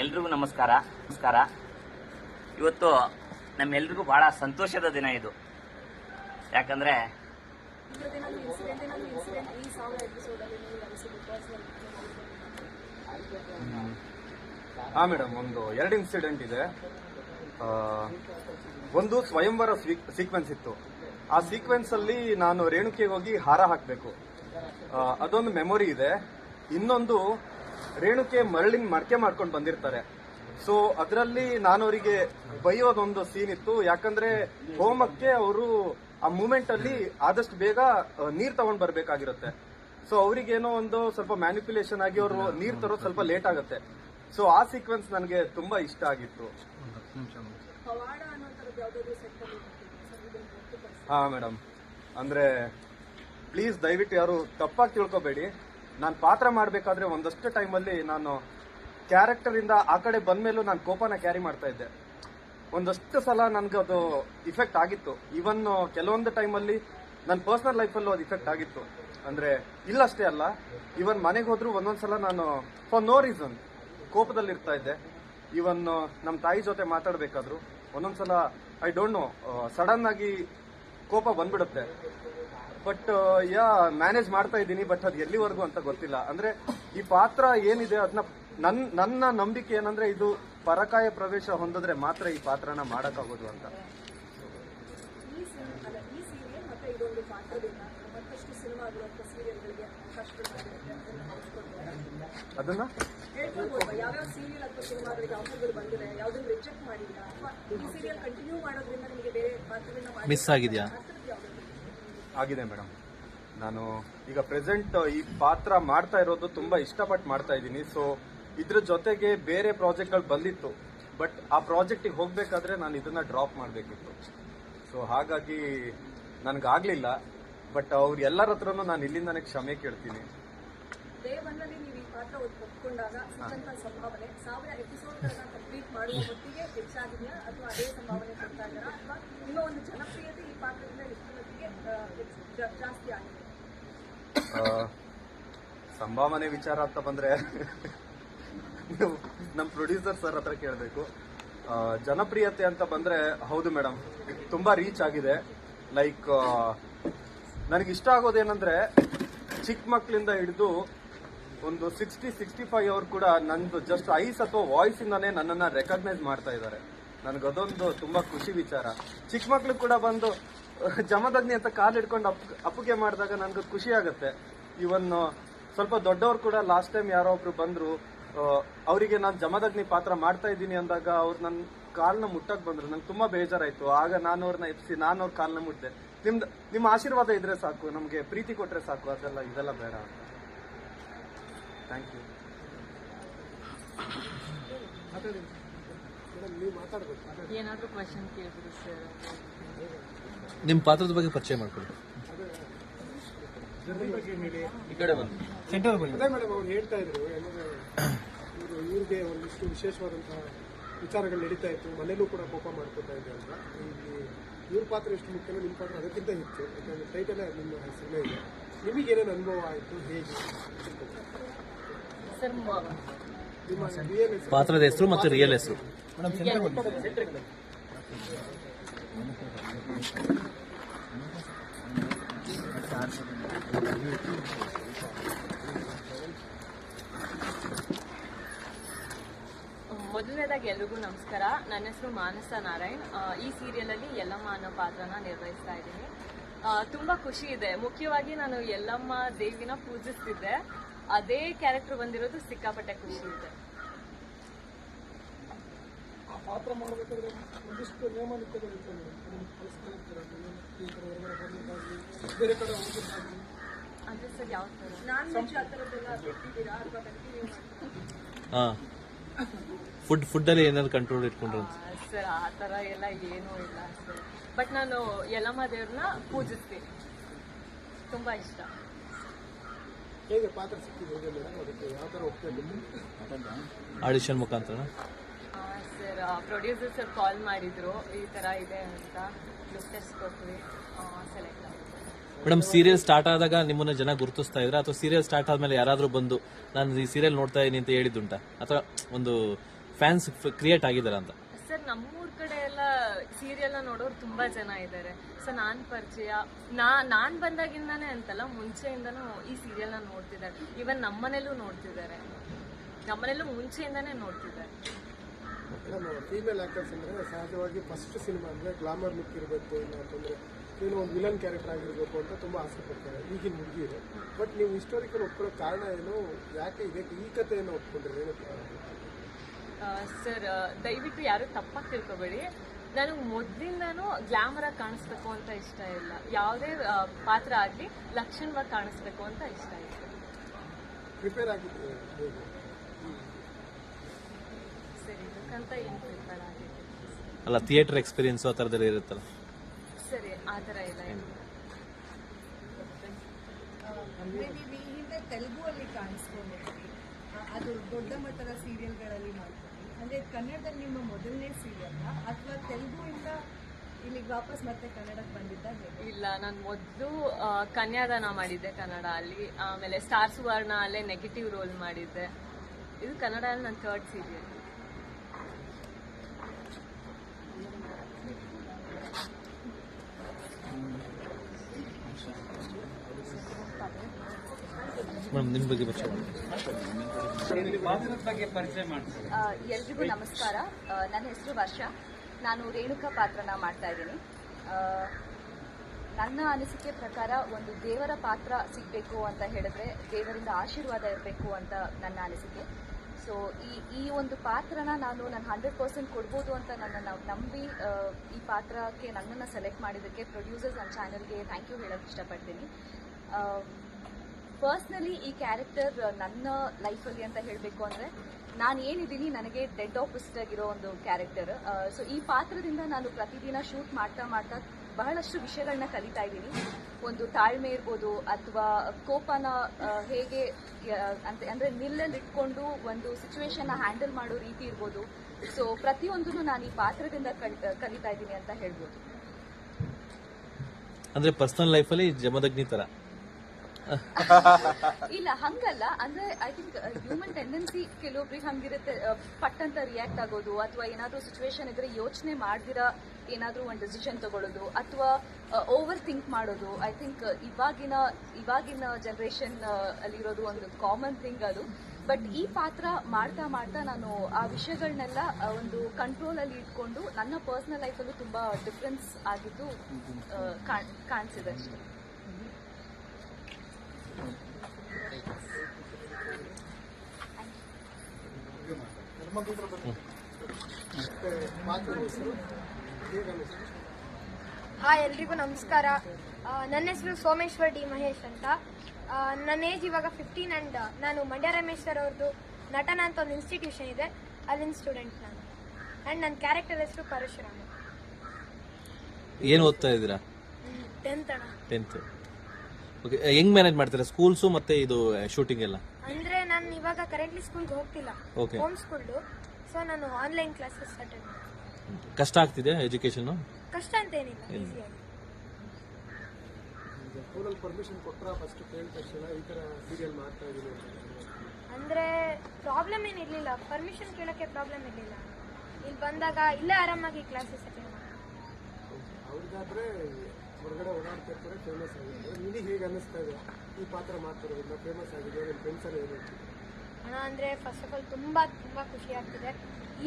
ಎಲ್ರಿಗೂ ನಮಸ್ಕಾರ. ನಮಸ್ಕಾರ. ಇವತ್ತು ನಮ್ಮೆಲ್ರಿಗೂ ಬಹಳ ಸಂತೋಷದ ದಿನ ಇದು. ಯಾಕಂದ್ರೆ ಹಾ ಮೇಡಮ್, ಒಂದು ಎರಡು ಇನ್ಸಿಡೆಂಟ್ ಇದೆ. ಒಂದು ಸ್ವಯಂವರ ಸೀಕ್ವೆನ್ಸ್ ಇತ್ತು. ಆ ಸೀಕ್ವೆನ್ಸ್ ಅಲ್ಲಿ ನಾನು ರೇಣುಕೆಗೆ ಹೋಗಿ ಹಾರ ಹಾಕಬೇಕು. ಅದೊಂದು ಮೆಮೊರಿ ಇದೆ. ಇನ್ನೊಂದು ರೇಣುಕೆ ಮರಳಿನ ಮಡಕೆ ಮಾಡ್ಕೊಂಡು ಬಂದಿರ್ತಾರೆ. ಸೊ ಅದರಲ್ಲಿ ನಾನು ಅವರಿಗೆ ಬೈಯೋದೊಂದು ಸೀನ್ ಇತ್ತು. ಯಾಕಂದ್ರೆ ಹೋಮಕ್ಕೆ ಅವರು ಆ ಮೂಮೆಂಟ್ ಅಲ್ಲಿ ಆದಷ್ಟು ಬೇಗ ನೀರ್ ತಗೊಂಡ್ ಬರ್ಬೇಕಾಗಿರುತ್ತೆ. ಸೊ ಅವರಿಗೇನೋ ಒಂದು ಸ್ವಲ್ಪ ಮ್ಯಾನಿಪ್ಯುಲೇಷನ್ ಆಗಿ ಅವರು ನೀರ್ ತರೋದು ಸ್ವಲ್ಪ ಲೇಟ್ ಆಗುತ್ತೆ. ಸೊ ಆ ಸೀಕ್ವೆನ್ಸ್ ನನಗೆ ತುಂಬಾ ಇಷ್ಟ ಆಗಿತ್ತು. ಹಾ ಮೇಡಮ್ ಅಂದ್ರೆ ಪ್ಲೀಸ್ ದಯವಿಟ್ಟು ಯಾರು ತಪ್ಪಾಗಿ ತಿಳ್ಕೊಬೇಡಿ. ನಾನು ಪಾತ್ರ ಮಾಡಬೇಕಾದ್ರೆ ಒಂದಷ್ಟು ಟೈಮಲ್ಲಿ ನಾನು ಕ್ಯಾರೆಕ್ಟರ್ ಇಂದ ಆ ಕಡೆ ಬಂದ್ಮೇಲೂ ನಾನು ಕೋಪನ ಕ್ಯಾರಿ ಮಾಡ್ತಾ ಇದ್ದೆ. ಒಂದಷ್ಟು ಸಲ ನನ್ಗೆ ಅದು ಇಫೆಕ್ಟ್ ಆಗಿತ್ತು. ಇವನ್ ಕೆಲವೊಂದು ಟೈಮಲ್ಲಿ ನನ್ನ ಪರ್ಸನಲ್ ಲೈಫಲ್ಲೂ ಅದು ಇಫೆಕ್ಟ್ ಆಗಿತ್ತು. ಅಂದ್ರೆ ಇಲ್ಲಷ್ಟೇ ಅಲ್ಲ ಇವನ್ ಮನೆಗೆ ಹೋದರೂ ಒಂದೊಂದು ಸಲ ನಾನು ಫಾರ್ ನೋ ರೀಸನ್ ಕೋಪದಲ್ಲಿ ಇರ್ತಾ ಇದ್ದೆ. ಇವನ್ ನಮ್ಮ ತಾಯಿ ಜೊತೆ ಮಾತಾಡಬೇಕಾದ್ರು, ಒಂದೊಂದು ಸಲ ಐ ಡೋಂಟ್ ನೋ ಸಡನ್ ಆಗಿ ಕೋಪ ಬಂದ್ಬಿಡುತ್ತೆ. ಬಟ್ ಯಾ ಮ್ಯಾನೇಜ್ ಮಾಡ್ತಾ ಇದ್ದೀನಿ ಬಟ್ ಅದು ಎಲ್ಲಿವರೆಗೂ ಅಂತ ಗೊತ್ತಿಲ್ಲ. ಅಂದ್ರೆ ಈ ಪಾತ್ರ ಏನಿದೆ ಅದನ್ನ ನನ್ ನನ್ನ ನಂಬಿಕೆ ಏನಂದ್ರೆ ಇದು ಪರಕಾಯ ಪ್ರವೇಶ ಹೊಂದಿದ್ರೆ ಮಾತ್ರ ಈ ಪಾತ್ರನ ಮಾಡಕ್ಕಾಗೋದು ಅಂತ. ಅದನ್ನ? ಮಿಸ್ ಆಗಿದೆಯಾ? ಆಗಿದೆ ಮೇಡಮ್. ನಾನು ಈಗ ಪ್ರೆಸೆಂಟ್ ಈ ಪಾತ್ರ ಮಾಡ್ತಾ ಇರೋದು ತುಂಬಾ ಇಷ್ಟಪಟ್ಟು ಮಾಡ್ತಾ ಇದ್ದೀನಿ. ಸೊ ಇದ್ರ ಜೊತೆಗೆ ಬೇರೆ ಪ್ರಾಜೆಕ್ಟ್ಗಳು ಬಂದಿತ್ತು. ಬಟ್ ಆ ಪ್ರಾಜೆಕ್ಟಿಗೆ ಹೋಗಬೇಕಾದ್ರೆ ನಾನು ಇದನ್ನ ಡ್ರಾಪ್ ಮಾಡಬೇಕಿತ್ತು. ಸೊ ಹಾಗಾಗಿ ನನಗಾಗಲಿಲ್ಲ ಬಟ್ ಅವ್ರ ಎಲ್ಲರ ಹತ್ರನು ನಾನು ಇಲ್ಲಿಂದಾನೆ ಕ್ಷಮೆ ಕೇಳ್ತೀನಿ. ಸಂಭಾವನೆ ವಿಚಾರ ಅಂತ ಬಂದ್ರೆ ನೀವು ನಮ್ಮ ಪ್ರೊಡ್ಯೂಸರ್ ಸರ್ ಹತ್ರ ಕೇಳಬೇಕು. ಜನಪ್ರಿಯತೆ ಅಂತ ಬಂದ್ರೆ ಹೌದು ಮೇಡಮ್ ತುಂಬಾ ರೀಚ್ ಆಗಿದೆ. ಲೈಕ್ ನನಗೆ ಇಷ್ಟ ಆಗೋದೇನಂದ್ರೆ ಚಿಕ್ಕ ಮಕ್ಕಳಿಂದ ಹಿಡಿದು ಒಂದು ಸಿಕ್ಸ್ಟಿ ಸಿಕ್ಸ್ಟಿ ಫೈವ್ ಅವ್ರು ಕೂಡ ನಂದು ಜಸ್ಟ್ ಐಸ್ ಅಥವಾ ವಾಯ್ಸ್ ನನ್ನನ್ನು ನನ್ನನ್ನ ರೆಕಗ್ನೈಸ್ ಮಾಡ್ತಾ ಇದ್ದಾರೆ ನನಗದೊಂದು ತುಂಬಾ ಖುಷಿ ವಿಚಾರ. ಚಿಕ್ಕ ಮಕ್ಳು ಕೂಡ ಬಂದು ಜಮದಗ್ನಿ ಅಂತ ಕಾಲ್ ಹಿಡ್ಕೊಂಡು ಅಪ್, ಅಪ್ಪಿಗೆ ಮಾಡಿದಾಗ ನನಗೆ ಖುಷಿ ಆಗುತ್ತೆ. ಇವನ್ ಸ್ವಲ್ಪ ದೊಡ್ಡವರು ಕೂಡ ಲಾಸ್ಟ್ ಟೈಮ್ ಯಾರೋ ಒಬ್ರು ಬಂದ್ರು ಅವರಿಗೆ ನಾನು ಜಮದಗ್ನಿ ಪಾತ್ರ ಮಾಡ್ತಾ ಇದ್ದೀನಿ ಅಂದಾಗ ಅವ್ರು ನನ್ನ ಕಾಲ್ನ ಮುಟ್ಟಕ್ ಬಂದ್ರು. ನಂಗೆ ತುಂಬಾ ಬೇಜಾರಾಯ್ತು. ಆಗ ನಾನು ಅವ್ರನ್ನ ಎಪ್ಸಿ ನಾನು ಅವ್ರ ಕಾಲ್ನ ಮುಟ್ಟಿದೆ ನಿಮ್ದು ನಿಮ್ಮ ಆಶೀರ್ವಾದ ಇದ್ರೆ ಸಾಕು. ನಮಗೆ ಪ್ರೀತಿ ಕೊಟ್ಟರೆ ಸಾಕು. ಅದೆಲ್ಲ ಇದೆಲ್ಲ ಬೇಡ ಅಂತ. ಥ್ಯಾಂಕ್ ಯು ಏನಾದರೂ ಕ್ವಶನ್ ಸರ್ ನಿಮ್ಮ ಪಾತ್ರದ ಬಗ್ಗೆ ಪರಿಚಯ ಮಾಡ್ಕೊಳ್ಳಿ ಈ ಕಡೆ ಬಂದು ಅದೇ ಮೇಡಮ್ ಅವ್ರು ಹೇಳ್ತಾ ಇದ್ರು ಇವ್ರಿಗೆ ಒಂದಿಷ್ಟು ವಿಶೇಷವಾದಂತಹ ವಿಚಾರಗಳು ನಡೀತಾ ಇತ್ತು. ಮನೇಲೂ ಕೂಡ ಕೋಪ ಮಾಡ್ಕೊತಾ ಇದೆ ಅಂತ. ಇಲ್ಲಿ ಇವ್ರ ಪಾತ್ರ ಎಷ್ಟು ಮುಖ್ಯನೋ ನಿಮ್ಮ ಪಾತ್ರ ಅದಕ್ಕಿಂತ ಹೆಚ್ಚು. ಯಾಕಂದ್ರೆ ಟೈಟಲ್ ನಿಮ್ಮ ಹೆಸರೇ ಇದೆ. ನಿಮಗೆ ಏನೇನು ಅನುಭವ ಆಯಿತು? ಹೇಗೆ? ನಿಮ್ಮ ಪಾತ್ರದ ಹೆಸರು ಮತ್ತು ರಿಯಲ್ ಹೆಸರು. ಮೊದಲನೇದಾಗಿ ಎಲ್ರಿಗೂ ನಮಸ್ಕಾರ. ನನ್ನ ಹೆಸರು ಮಾನಸ ನಾರಾಯಣ್. ಈ ಸೀರಿಯಲ್ ಅಲ್ಲಿ ಯಲ್ಲಮ್ಮ ಅನ್ನೋ ಪಾತ್ರನ ನಿರ್ವಹಿಸ್ತಾ ಇದ್ದೀನಿ. ತುಂಬಾ ಖುಷಿ ಇದೆ. ಮುಖ್ಯವಾಗಿ ನಾನು ಯಲ್ಲಮ್ಮ ದೇವಿನ ಪೂಜಿಸ್ತಿದ್ದೆ. ಅದೇ ಕ್ಯಾರೆಕ್ಟರ್ ಬಂದಿರೋದು ಸಿಕ್ಕಾಪಟ್ಟೆ ಖುಷಿ ಇದೆ. ಪಾತ್ರ ಮಾಡಬೇಕಾದ್ರೆ ಒಂದಿಷ್ಟು ನಿಯಮ ಬೇರೆ ಕಡೆ ಅಂದ್ರೆ ಸರ್ ಯಾವ ಥರ? ನಾನ್ ವೆಜ್ ಆ ಥರದ್ದೆಲ್ಲ ಬಿಟ್ಟಿದ್ದೀರಾ ಅಥವಾ ಕಂಟಿನ್ಯೂ ಮಾಡ್ತೀರಾ? ಹಾಂ ಫುಡ್ ಅಲ್ಲಿ ಏನಾದ್ರು ಕಂಟ್ರೋಲ್ ಇಟ್ಕೊಂಡ್ರು ಸರ್ ಆ ಥರ ಎಲ್ಲ ಏನೂ ಇಲ್ಲ ಸರ್. ಬಟ್ ನಾನು ಯಲಮ್ಮ ದೇವ್ರನ್ನ ಪೂಜಿಸ್ತೀನಿ. ತುಂಬಾ ಇಷ್ಟ. ಹೇಗೆ ಪಾತ್ರ ಸಿಕ್ಕಿದೆ ಹೇಗೆ ಅದಕ್ಕೆ ಯಾವ ಥರ ಒಪ್ಪಿಗೆ ಆಡಿಷನ್ ಮುಖಾಂತರ ಸರ್ ಪ್ರೊಡ್ಯೂಸರ್ ಸರ್ ಕಾಲ್ ಮಾಡಿದ್ರು. ಈ ಥರ ಇದೆ ಅಂತ. ಲುಕ್ ಟೆಸ್ಟ್ ಕೊಟ್ವಿ. ಸೆಲೆಕ್ಟ್ ಮೇಡಮ್ ಸೀರಿಯಲ್ ಸ್ಟಾರ್ಟ್ ಆದಾಗ ನಿಮ್ಮನ್ನ ಜನ ಗುರುತಿಸ್ತಾ ಇದ್ರ ಅಥವಾ ಸೀರಿಯಲ್ ಸ್ಟಾರ್ಟ್ ಆದ್ಮೇಲೆ ಯಾರಾದ್ರೂ ಬಂದು ನಾನು ಈ ಸೀರಿಯಲ್ ನೋಡ್ತಾ ಇದೀನಿ ಅಂತ ಹೇಳಿದ್ದುಂಟ ಅಥವಾ ಒಂದು ಫ್ಯಾನ್ಸ್ ಕ್ರಿಯೇಟ್ ಆಗಿದಾರ ಅಂತ? ಸರ್ ನಮ್ಮೂರ್ ಕಡೆ ಎಲ್ಲ ಸೀರಿಯಲ್ ನೋಡೋರು ತುಂಬಾ ಜನ ಇದ್ದಾರೆ. ಸೊ ನಾನ್ ಪರಿಚಯ ನಾ ನಾನ್ ಬಂದಾಗಿಂದಾನೇ ಅಂತಲ್ಲ ಮುಂಚೆಯಿಂದನೂ ಈ ಸೀರಿಯಲ್ನ ನೋಡ್ತಿದ್ದಾರೆ. ಇವನ್ ನಮ್ಮನೆಲ್ಲೂ ನೋಡ್ತಿದ್ದಾರೆ. ನಮ್ಮನೇಲೂ ಮುಂಚೆಯಿಂದಾನೇ ನೋಡ್ತಿದ್ದಾರೆ. ಫೀಮೇಲ್ ಆಕ್ಟರ್ಸ್ ಅಂದ್ರೆ ಸಹಜವಾಗಿ ಫಸ್ಟ್ ಸಿನಿಮಾ ಅಂದ್ರೆ ಗ್ಲಾಮರ್ ಲುಕ್ ಇರಬೇಕು ಇಲ್ಲ ಅಂತಂದರೆ ಏನೋ ಒಂದು ವಿಲನ್ ಕ್ಯಾರೆಕ್ಟರ್ ಆಗಿರಬೇಕು ಅಂತ ತುಂಬ ಆಸೆ ಪಡ್ತಾರೆ. ಈಗಿನ ಹುಡುಗಿರು. ಬಟ್ ನೀವು ಹಿಸ್ಟೋರಿಕಲ್ ಒಪ್ಕೊಳ್ಳೋ ಕಾರಣ ಏನು? ಯಾಕೆ ಇದೆ? ಈ ಕಥೆಯನ್ನು ಒಪ್ಕೊಂಡ್ರೆ ಏನು ಸರ್ ದಯವಿಟ್ಟು ಯಾರು ತಪ್ಪಾಗಿ ತಿಳ್ಕೊಬೇಡಿ. ನನಗೆ ಮೊದಲಿಂದನೂ ಗ್ಲಾಮರ್ ಆಗಿ ಕಾಣಿಸ್ಬೇಕು ಅಂತ ಇಷ್ಟ ಇಲ್ಲ. ಯಾವುದೇ ಪಾತ್ರ ಆಗಲಿ ಲಕ್ಷಣವಾಗಿ ಕಾಣಿಸ್ಬೇಕು ಅಂತ ಇಷ್ಟ ಇಲ್ಲ. ಪ್ರಿಪೇರ್ ಆಗಿದ್ದು ಸರಿ ಇದಕ್ಕಂತ ಏನು ಪ್ರಿಪೇರ್ ಅಲ್ಲ ಥಿಯೇಟರ್ ಎಕ್ಸ್ಪೀರಿಯನ್ಸ್ ಆ ಥರದಲ್ಲಿ ಇರುತ್ತಲ್ಲ. ಸರಿ ಆ ಥರ ಇಲ್ಲ ನೀವು ಈ ಹಿಂದೆ ತೆಲುಗು ಅಲ್ಲಿ ಕಾಣಿಸ್ಕೊಂಡಿದ್ರಿ ಅದು ದೊಡ್ಡ ಮಟ್ಟದ ಸೀರಿಯಲ್ಗಳಲ್ಲಿ ಮಾಡ್ತೀವಿ ಅಂದ್ರೆ ಕನ್ನಡದಲ್ಲಿ ನಿಮ್ಮ ಮೊದಲನೇ ಸೀರಿಯಲ್ ಅಥವಾ ತೆಲುಗುವಿಂದ ಇಲ್ಲಿಗೆ ವಾಪಸ್ ಮತ್ತೆ ಕನ್ನಡಕ್ಕೆ ಬಂದಿದ್ದ ಇಲ್ಲ ನಾನು ಮೊದಲು ಕನ್ಯಾದಾನ ಮಾಡಿದ್ದೆ ಕನ್ನಡ ಅಲ್ಲಿ. ಆಮೇಲೆ ಸ್ಟಾರ್ ಸುವರ್ಣ ಅಲ್ಲೇ ನೆಗೆಟಿವ್ ರೋಲ್ ಮಾಡಿದ್ದೆ. ಇದು ಕನ್ನಡದಲ್ಲಿ ನನ್ನ ಥರ್ಡ್ ಸೀರಿಯಲ್ ಬಗ್ಗೆ ಪರಿಚಯ ಎಲ್ರಿಗೂ ನಮಸ್ಕಾರ. ನನ್ನ ಹೆಸರು ವರ್ಷ. ನಾನು ರೇಣುಕಾ ಪಾತ್ರನ ಮಾಡ್ತಾ ಇದ್ದೀನಿ. ನನ್ನ ಅನಿಸಿಕೆ ಪ್ರಕಾರ ಒಂದು ದೇವರ ಪಾತ್ರ ಸಿಗಬೇಕು ಅಂತ ಹೇಳಿದ್ರೆ ದೇವರಿಂದ ಆಶೀರ್ವಾದ ಇರಬೇಕು ಅಂತ ನನ್ನ ಅನಿಸಿಕೆ. ಸೊ ಈ ಈ ಒಂದು ಪಾತ್ರನ ನಾನು ನನ್ನ ಹಂಡ್ರೆಡ್ ಪರ್ಸೆಂಟ್ ಕೊಡ್ಬೋದು ಅಂತ ನನ್ನನ್ನು ನಂಬಿ ಈ ಪಾತ್ರಕ್ಕೆ ನನ್ನನ್ನು ಸೆಲೆಕ್ಟ್ ಮಾಡಿದ್ದಕ್ಕೆ ಪ್ರೊಡ್ಯೂಸರ್ಸ್ ನನ್ನ ಚಾನಲ್ಗೆ ಥ್ಯಾಂಕ್ ಯು ಹೇಳೋಕ್ಕೆ ಇಷ್ಟಪಡ್ತೀನಿ. ಪರ್ಸ್ನಲಿ ಈ ಕ್ಯಾರೆಕ್ಟರ್ ನನ್ನ ಲೈಫಲ್ಲಿ ಅಂತ ಹೇಳಬೇಕು ಅಂದರೆ ನಾನು ಏನಿದ್ದೀನಿ ನನಗೆ ಡೆಡ್ ಆಫಿಸ್ಟ್ ಆಗಿರೋ ಒಂದು ಕ್ಯಾರೆಕ್ಟರ್ ಸೊ ಈ ಪಾತ್ರದಿಂದ ನಾನು ಪ್ರತಿದಿನ ಶೂಟ್ ಮಾಡ್ತಾ ಮಾಡ್ತಾ ಬಹಳಷ್ಟು ವಿಷಯಗಳನ್ನ ಕಲಿತಾ ಇದ್ದೀನಿ. ಒಂದು ತಾಳ್ಮೆ ಇರ್ಬೋದು ಅಥವಾ ಕೋಪನ ಹೇಗೆ ಆ, ಅಂತ ಅಂದರೆ ನಿಲ್ಲಲ್ಲಿಟ್ಕೊಂಡು ಒಂದು ಸಿಚುವೇಶನ್ನ ಹ್ಯಾಂಡಲ್ ಮಾಡೋ ರೀತಿ ಇರ್ಬೋದು. ಸೊ ಪ್ರತಿಯೊಂದನ್ನು ನಾನು ಈ ಪಾತ್ರದಿಂದ ಕಲ್- ಕಲಿತಾ ಇದ್ದೀನಿ ಅಂತ ಹೇಳ್ಬೋದು. ಅಂದ್ರೆ ಪರ್ಸನಲ್ ಲೈಫಲ್ಲಿ ಜಮದಗ್ನಿ ತರ. ಇಲ್ಲ ಹಂಗಲ್ಲ. ಅಂದ್ರೆ ಐ ಥಿಂಕ್ ಹ್ಯೂಮನ್ ಟೆಂಡೆನ್ಸಿ ಕೆಲವೊಬ್ರಿಗೆ ಹಂಗಿರುತ್ತೆ. ಪಟ್ ಅಂತ ರಿಯಾಕ್ಟ್ ಆಗೋದು ಅಥವಾ ಏನಾದ್ರೂ ಸಿಚುವೇಶನ್ ಇದ್ರೆ ಯೋಚನೆ ಮಾಡ್ದಿರ ಏನಾದ್ರೂ ಒಂದು ಡಿಸಿಷನ್ ತಗೊಳ್ಳೋದು ಅಥವಾ ಓವರ್ ಥಿಂಕ್ ಮಾಡೋದು. ಐ ಥಿಂಕ್ ಇವಾಗಿನ ಇವಾಗಿನ ಜನರೇಷನ್ ಅಲ್ಲಿರೋದು ಒಂದು ಕಾಮನ್ ಥಿಂಗ್ ಅದು. ಬಟ್ ಈ ಪಾತ್ರ ಮಾಡ್ತಾ ಮಾಡ್ತಾ ನಾನು ಆ ವಿಷಯಗಳನ್ನೆಲ್ಲ ಒಂದು ಕಂಟ್ರೋಲ್ ಅಲ್ಲಿ ಇಟ್ಕೊಂಡು ನನ್ನ ಪರ್ಸನಲ್ ಲೈಫಲ್ಲೂ ತುಂಬಾ ಡಿಫ್ರೆನ್ಸ್ ಆಗಿದ್ದು ಕಾಣಿಸಿದೆ ಅಷ್ಟೇ ಮತ್ತೆ ಪಾತ್ರದ ಹೆಸರು ಹೇಗೆ ಅನ್ನಿಸ್ತು ಹಾಯ್ ಎಲ್ರಿಗೂ ನಮಸ್ಕಾರ. ನನ್ನ ಹೆಸರು ಸೋಮೇಶ್ವರ್ ಡಿ ಮಹೇಶ್ ಅಂತ. ನನ್ನ ಏಜ್ ಇವಾಗ ಫಿಫ್ಟೀನ್ ಅಂಡ್ ನಾನು ಮಂಡ್ಯ ರಮೇಶ್ವರ್ ಅವ್ರದ್ದು ನಟನ ಅಂತ ಒಂದು ಇನ್ಸ್ಟಿಟ್ಯೂಷನ್ ಇದೆ. ಅಲ್ಲಿನ ಸ್ಟೂಡೆಂಟ್ ನಾನು. ಆ್ಯಂಡ್ ನನ್ನ ಕ್ಯಾರೆಕ್ಟರ್ ಹೆಸರು ಪರಶುರಾಮ. ಏನು ಓದ್ತಾ ಇದ್ದೀರಾ? ಟೆಂತ್ ಅಣ್ಣ. ಟೆಂತ್ ಓಕೆ ಹೆಂಗ್ ಮ್ಯಾನೇಜ್ ಮಾಡ್ತೀರಾ? ಸ್ಕೂಲ್ಸು ಮತ್ತೆ ಇದು ಶೂಟಿಂಗ್ ಎಲ್ಲ? ಅಂದ್ರೆ ನಾನು ಇವಾಗ ಕರೆಂಟ್ಲಿ ಸ್ಕೂಲ್ಗೆ ಹೋಗ್ತಿಲ್ಲ. ಓಕೆ ಹೋಮ್ ಸ್ಕೂಲ್ ಸೊ ನಾನು ಆನ್ಲೈನ್ ಕ್ಲಾಸಸ್ ಅಟೆಂಡ್ ಕಷ್ಟ ಆಗ್ತಿದೆ ಎಜುಕೇಶನ್ ಕಷ್ಟ ಅಂತ ಏನಿಲ್ಲ ಈಸಿಯಾಗಿ ಪರ್ಮಿಷನ್ ಕೊಟ್ಟರೆ ಫಸ್ಟ್ ಕೇಳಿದ ತಕ್ಷಣ ಈ ಥರ ಸೀರಿಯಲ್ ಮಾಡ್ತಾ ಇದ್ದೀನಿ ಅಂತ ಅಂದರೆ ಪ್ರಾಬ್ಲಮ್ ಏನಿರಲಿಲ್ಲ ಪರ್ಮಿಷನ್ ಕೇಳೋಕ್ಕೆ ಪ್ರಾಬ್ಲಮ್ ಇರಲಿಲ್ಲ. ಇಲ್ಲಿ ಬಂದಾಗ ಇಲ್ಲೇ ಆರಾಮಾಗಿ ಕ್ಲಾಸಸ್ ಅಟೆಂಡ್ ಮಾಡ್ತಾರೆ ಅವ್ರಿಗಾದ್ರೆ ಹೊರಗಡೆ ಓಡಾಡ್ತಿರ್ತಾರೆ ಫೇಮಸ್ ಆಗಿದೆ ನಿನಗೆ ಹೇಗೆ ಅನ್ನಿಸ್ತಾ ಇದೆ? ಈ ಪಾತ್ರ ಮಾಡ್ತಿರೋದ್ರಿಂದ ಫೇಮಸ್ ಆಗಿದೆ ನಿಮ್ಮ ಫ್ರೆಂಡ್ಸ್ ಎಲ್ಲ ಏನು? ಹಣ ಅಂದರೆ ಫಸ್ಟ್ ಆಫ್ ಆಲ್ ತುಂಬ ತುಂಬ ಖುಷಿ ಆಗ್ತಿದೆ.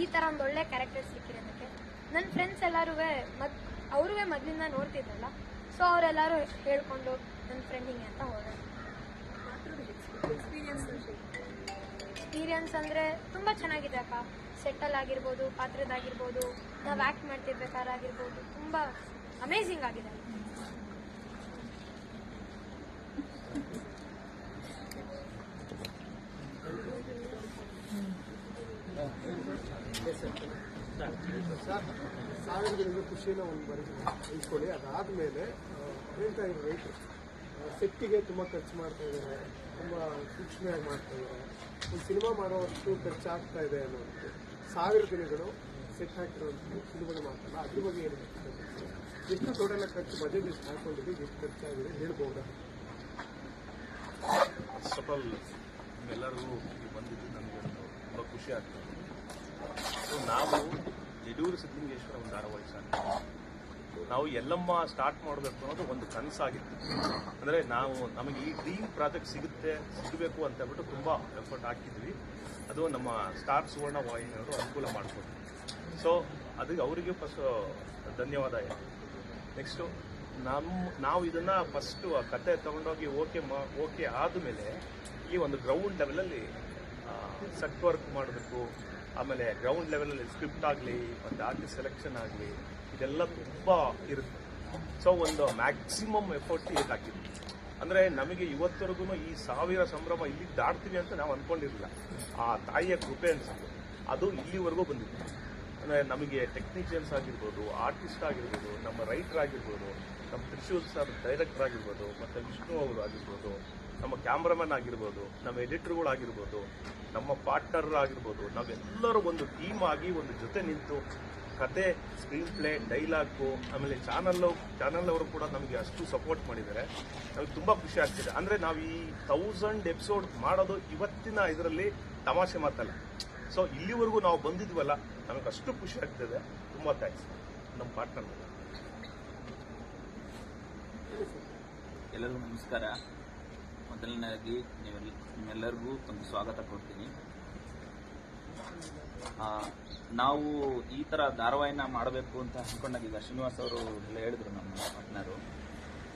ಈ ಥರ ಒಂದು ಒಳ್ಳೆ ಕ್ಯಾರೆಕ್ಟರ್ ಸಿಕ್ಕಿರೋದಕ್ಕೆ ನನ್ನ ಫ್ರೆಂಡ್ಸ್ ಎಲ್ಲರೂ ಮದ್ ಅವ್ರಿಗೆ ಮೊದಲಿಂದ ನೋಡ್ತಿದ್ರಲ್ಲ ಸೊ ಅವರೆಲ್ಲರೂ ಹೇಳ್ಕೊಂಡು ನನ್ನ ಫ್ರೆಂಡ್ ಹಿಂಗೆ ಅಂತ ಹೋದೆ. ಎಕ್ಸ್ಪೀರಿಯನ್ಸ್ ಅಂದರೆ ತುಂಬ ಚೆನ್ನಾಗಿದೆ ಅಕ್ಕ. ಸೆಟ್ಟಲ್ ಆಗಿರ್ಬೋದು ಪಾತ್ರದಾಗಿರ್ಬೋದು ನಾವು ಆ್ಯಕ್ಟ್ ಮಾಡ್ತಿರ್ಬೇಕಾರಾಗಿರ್ಬೋದು ತುಂಬ ಅಮೇಝಿಂಗ್ ಆಗಿದೆ. ಸರ್ ಸಾವಿರಗಳಿಂದ ಖುಷಿನ ಒಂದು ಬರೀ ಇಟ್ಕೊಳ್ಳಿ. ಅದಾದಮೇಲೆ ಹೇಳ್ತಾ ಇರೋ ರೈತರು ಸೆಟ್ಟಿಗೆ ತುಂಬ ಖರ್ಚು ಮಾಡ್ತಾ ಇದ್ದಾರೆ, ತುಂಬ ಸೂಕ್ಷ್ಮವಾಗಿ ಮಾಡ್ತಾ ಇದ್ದಾರೆ. ಒಂದು ಸಿನಿಮಾ ಮಾಡೋವಷ್ಟು ಖರ್ಚಾಗ್ತಾ ಇದೆ ಅನ್ನೋದು. ಸಾವಿರ ದಿನಗಳು ಸೆಟ್ ಹಾಕಿರೋ ಸಿನಿಮಾಗಳು ಮಾಡ್ತಾರೆ ಅದ್ರ ಬಗ್ಗೆ ಏನು ಹೇಳ್ತೀರಾ? ಎಷ್ಟು ಟೋಟಲ್ ಖರ್ಚು ಬಜೆಟ್ ಎಷ್ಟು ಹಾಕೊಂಡಿದ್ದೀವಿ ಎಷ್ಟು ಖರ್ಚಾಗಿದೆ ಹೇಳ್ಬೋದಾ? ಫಸ್ಟ್ ಆಫ್ ನಿಮ್ಮೆಲ್ಲರಿಗೂ ಇಲ್ಲಿ ಬಂದಿದ್ದು ನನಗೆ ತುಂಬ ಖುಷಿ ಆಗ್ತದೆ. ಸೊ ನಾವು ಯಡೂರು ಸಿದ್ಧಲಿಂಗೇಶ್ವರ ಒಂದು ಧಾರಾವಾಹಿ ಸಾಧ್ಯ ನಾವು ಎಲ್ಲಮ್ಮ ಸ್ಟಾರ್ಟ್ ಮಾಡಬೇಕು ಅನ್ನೋದು ಒಂದು ಕನಸಾಗಿತ್ತು. ಅಂದರೆ ನಾವು ನಮಗೆ ಈ ಡ್ರೀಮ್ ಪ್ರಾಜೆಕ್ಟ್ ಸಿಗುತ್ತೆ, ಸಿಗಬೇಕು ಅಂತ ಹೇಳ್ಬಿಟ್ಟು ತುಂಬ ಎಫರ್ಟ್ ಹಾಕಿದ್ವಿ. ಅದು ನಮ್ಮ ಸ್ಟಾರ್ ಸುವರ್ಣ ವಾಹಿನಿಯವರು ಅನುಕೂಲ ಮಾಡಿಕೊಟ್ರು ಸೊ ಅದಕ್ಕೆ ಅವರಿಗೆ ಫಸ್ಟ್ ಧನ್ಯವಾದ ನೆಕ್ಸ್ಟು ನಮ್ಮ ನಾವು ಇದನ್ನು ಫಸ್ಟು ಆ ಕತೆ ತೊಗೊಂಡೋಗಿ ಓಕೆ ಮಾ ಓಕೆ ಆದಮೇಲೆ ಈ ಒಂದು ಗ್ರೌಂಡ್ ಲೆವೆಲಲ್ಲಿ ಸೆಟ್ ವರ್ಕ್ ಮಾಡಬೇಕು. ಆಮೇಲೆ ಗ್ರೌಂಡ್ ಲೆವೆಲಲ್ಲಿ ಸ್ಕ್ರಿಪ್ಟ್ ಆಗಲಿ, ಮತ್ತು ಆರ್ಟಿಸ್ಟ್ ಸೆಲೆಕ್ಷನ್ ಆಗಲಿ, ಇದೆಲ್ಲ ತುಂಬ ಇರುತ್ತೆ. ಸೊ ಒಂದು ಮ್ಯಾಕ್ಸಿಮಮ್ ಎಫರ್ಟ್ ಇದಕ್ಕೆ ಹಾಕಿದ್ವಿ ಅಂದರೆ ನಮಗೆ ಇವತ್ತರೆಗೂ ಈ ಸಾವಿರ ಸಂಭ್ರಮ ಇಲ್ಲಿ ದಾಡ್ತೀವಿ ಅಂತ ನಾವು ಅಂದ್ಕೊಂಡಿರಲಿಲ್ಲ ಆ ತಾಯಿಯ ಕೃಪೆ ಅನಿಸಿದ್ದು ಅದು ಇಲ್ಲಿವರೆಗೂ ಬಂದಿತ್ತು ಅಂದರೆ ನಮಗೆ ಟೆಕ್ನಿಷಿಯನ್ಸ್ ಆಗಿರ್ಬೋದು ಆರ್ಟಿಸ್ಟ್ ಆಗಿರ್ಬೋದು, ನಮ್ಮ ರೈಟರ್ ಆಗಿರ್ಬೋದು, ನಮ್ಮ ತ್ರಿಶೂರ್ ಸರ್ ಡೈರೆಕ್ಟರ್ ಆಗಿರ್ಬೋದು, ಮತ್ತು ವಿಷ್ಣು ಅವರು ಆಗಿರ್ಬೋದು, ನಮ್ಮ ಕ್ಯಾಮ್ರಾಮನ್ ಆಗಿರ್ಬೋದು, ನಮ್ಮ ಎಡಿಟರ್ಗಳು ಆಗಿರ್ಬೋದು, ನಮ್ಮ ಪಾರ್ಟ್ನರ್ ಆಗಿರ್ಬೋದು, ನಾವೆಲ್ಲರೂ ಒಂದು ಟೀಮ್ ಆಗಿ ಒಂದು ಜೊತೆ ನಿಂತು ಕತೆ ಸ್ಕ್ರೀನ್ ಪ್ಲೇ ಡೈಲಾಗು ಆಮೇಲೆ ಚಾನಲ್ಲು ಚಾನಲ್ ಅವರು ಕೂಡ ನಮಗೆ ಅಷ್ಟು ಸಪೋರ್ಟ್ ಮಾಡಿದ್ದಾರೆ. ನಮಗೆ ತುಂಬ ಖುಷಿ ಆಗ್ತಿದೆ. ಅಂದರೆ ನಾವು ಈ ತೌಸಂಡ್ ಎಪಿಸೋಡ್ ಮಾಡೋದು ಇವತ್ತಿನ ಇದರಲ್ಲಿ ತಮಾಷೆ ಮಾತಲ್ಲ. ಸೊ ಇಲ್ಲಿವರೆಗೂ ನಾವು ಬಂದಿದ್ವಲ್ಲ, ನಮಗೆ ಅಷ್ಟು ಖುಷಿ ಆಗ್ತದೆ. ತುಂಬ ಥ್ಯಾಂಕ್ಸ್ ನಮ್ಮ ಪಾರ್ಟ್ನರ್ ಎಲ್ಲರಿಗೂ ನಮಸ್ಕಾರ. ಮೊದಲನೇದಾಗಿ ನೀವೆಲ್ಲ, ನಿಮ್ಮೆಲ್ಲರಿಗೂ ಒಂದು ಸ್ವಾಗತ ಕೊಡ್ತೀನಿ. ನಾವು ಈ ಥರ ಧಾರಾವಾಹಿನ ಮಾಡಬೇಕು ಅಂತ ಅಂದ್ಕೊಂಡಾಗ ಈಗ ಶ್ರೀನಿವಾಸ್ ಅವರು ಎಲ್ಲ ಹೇಳಿದ್ರು ನಮ್ಮ ಪಾರ್ಟ್ನರು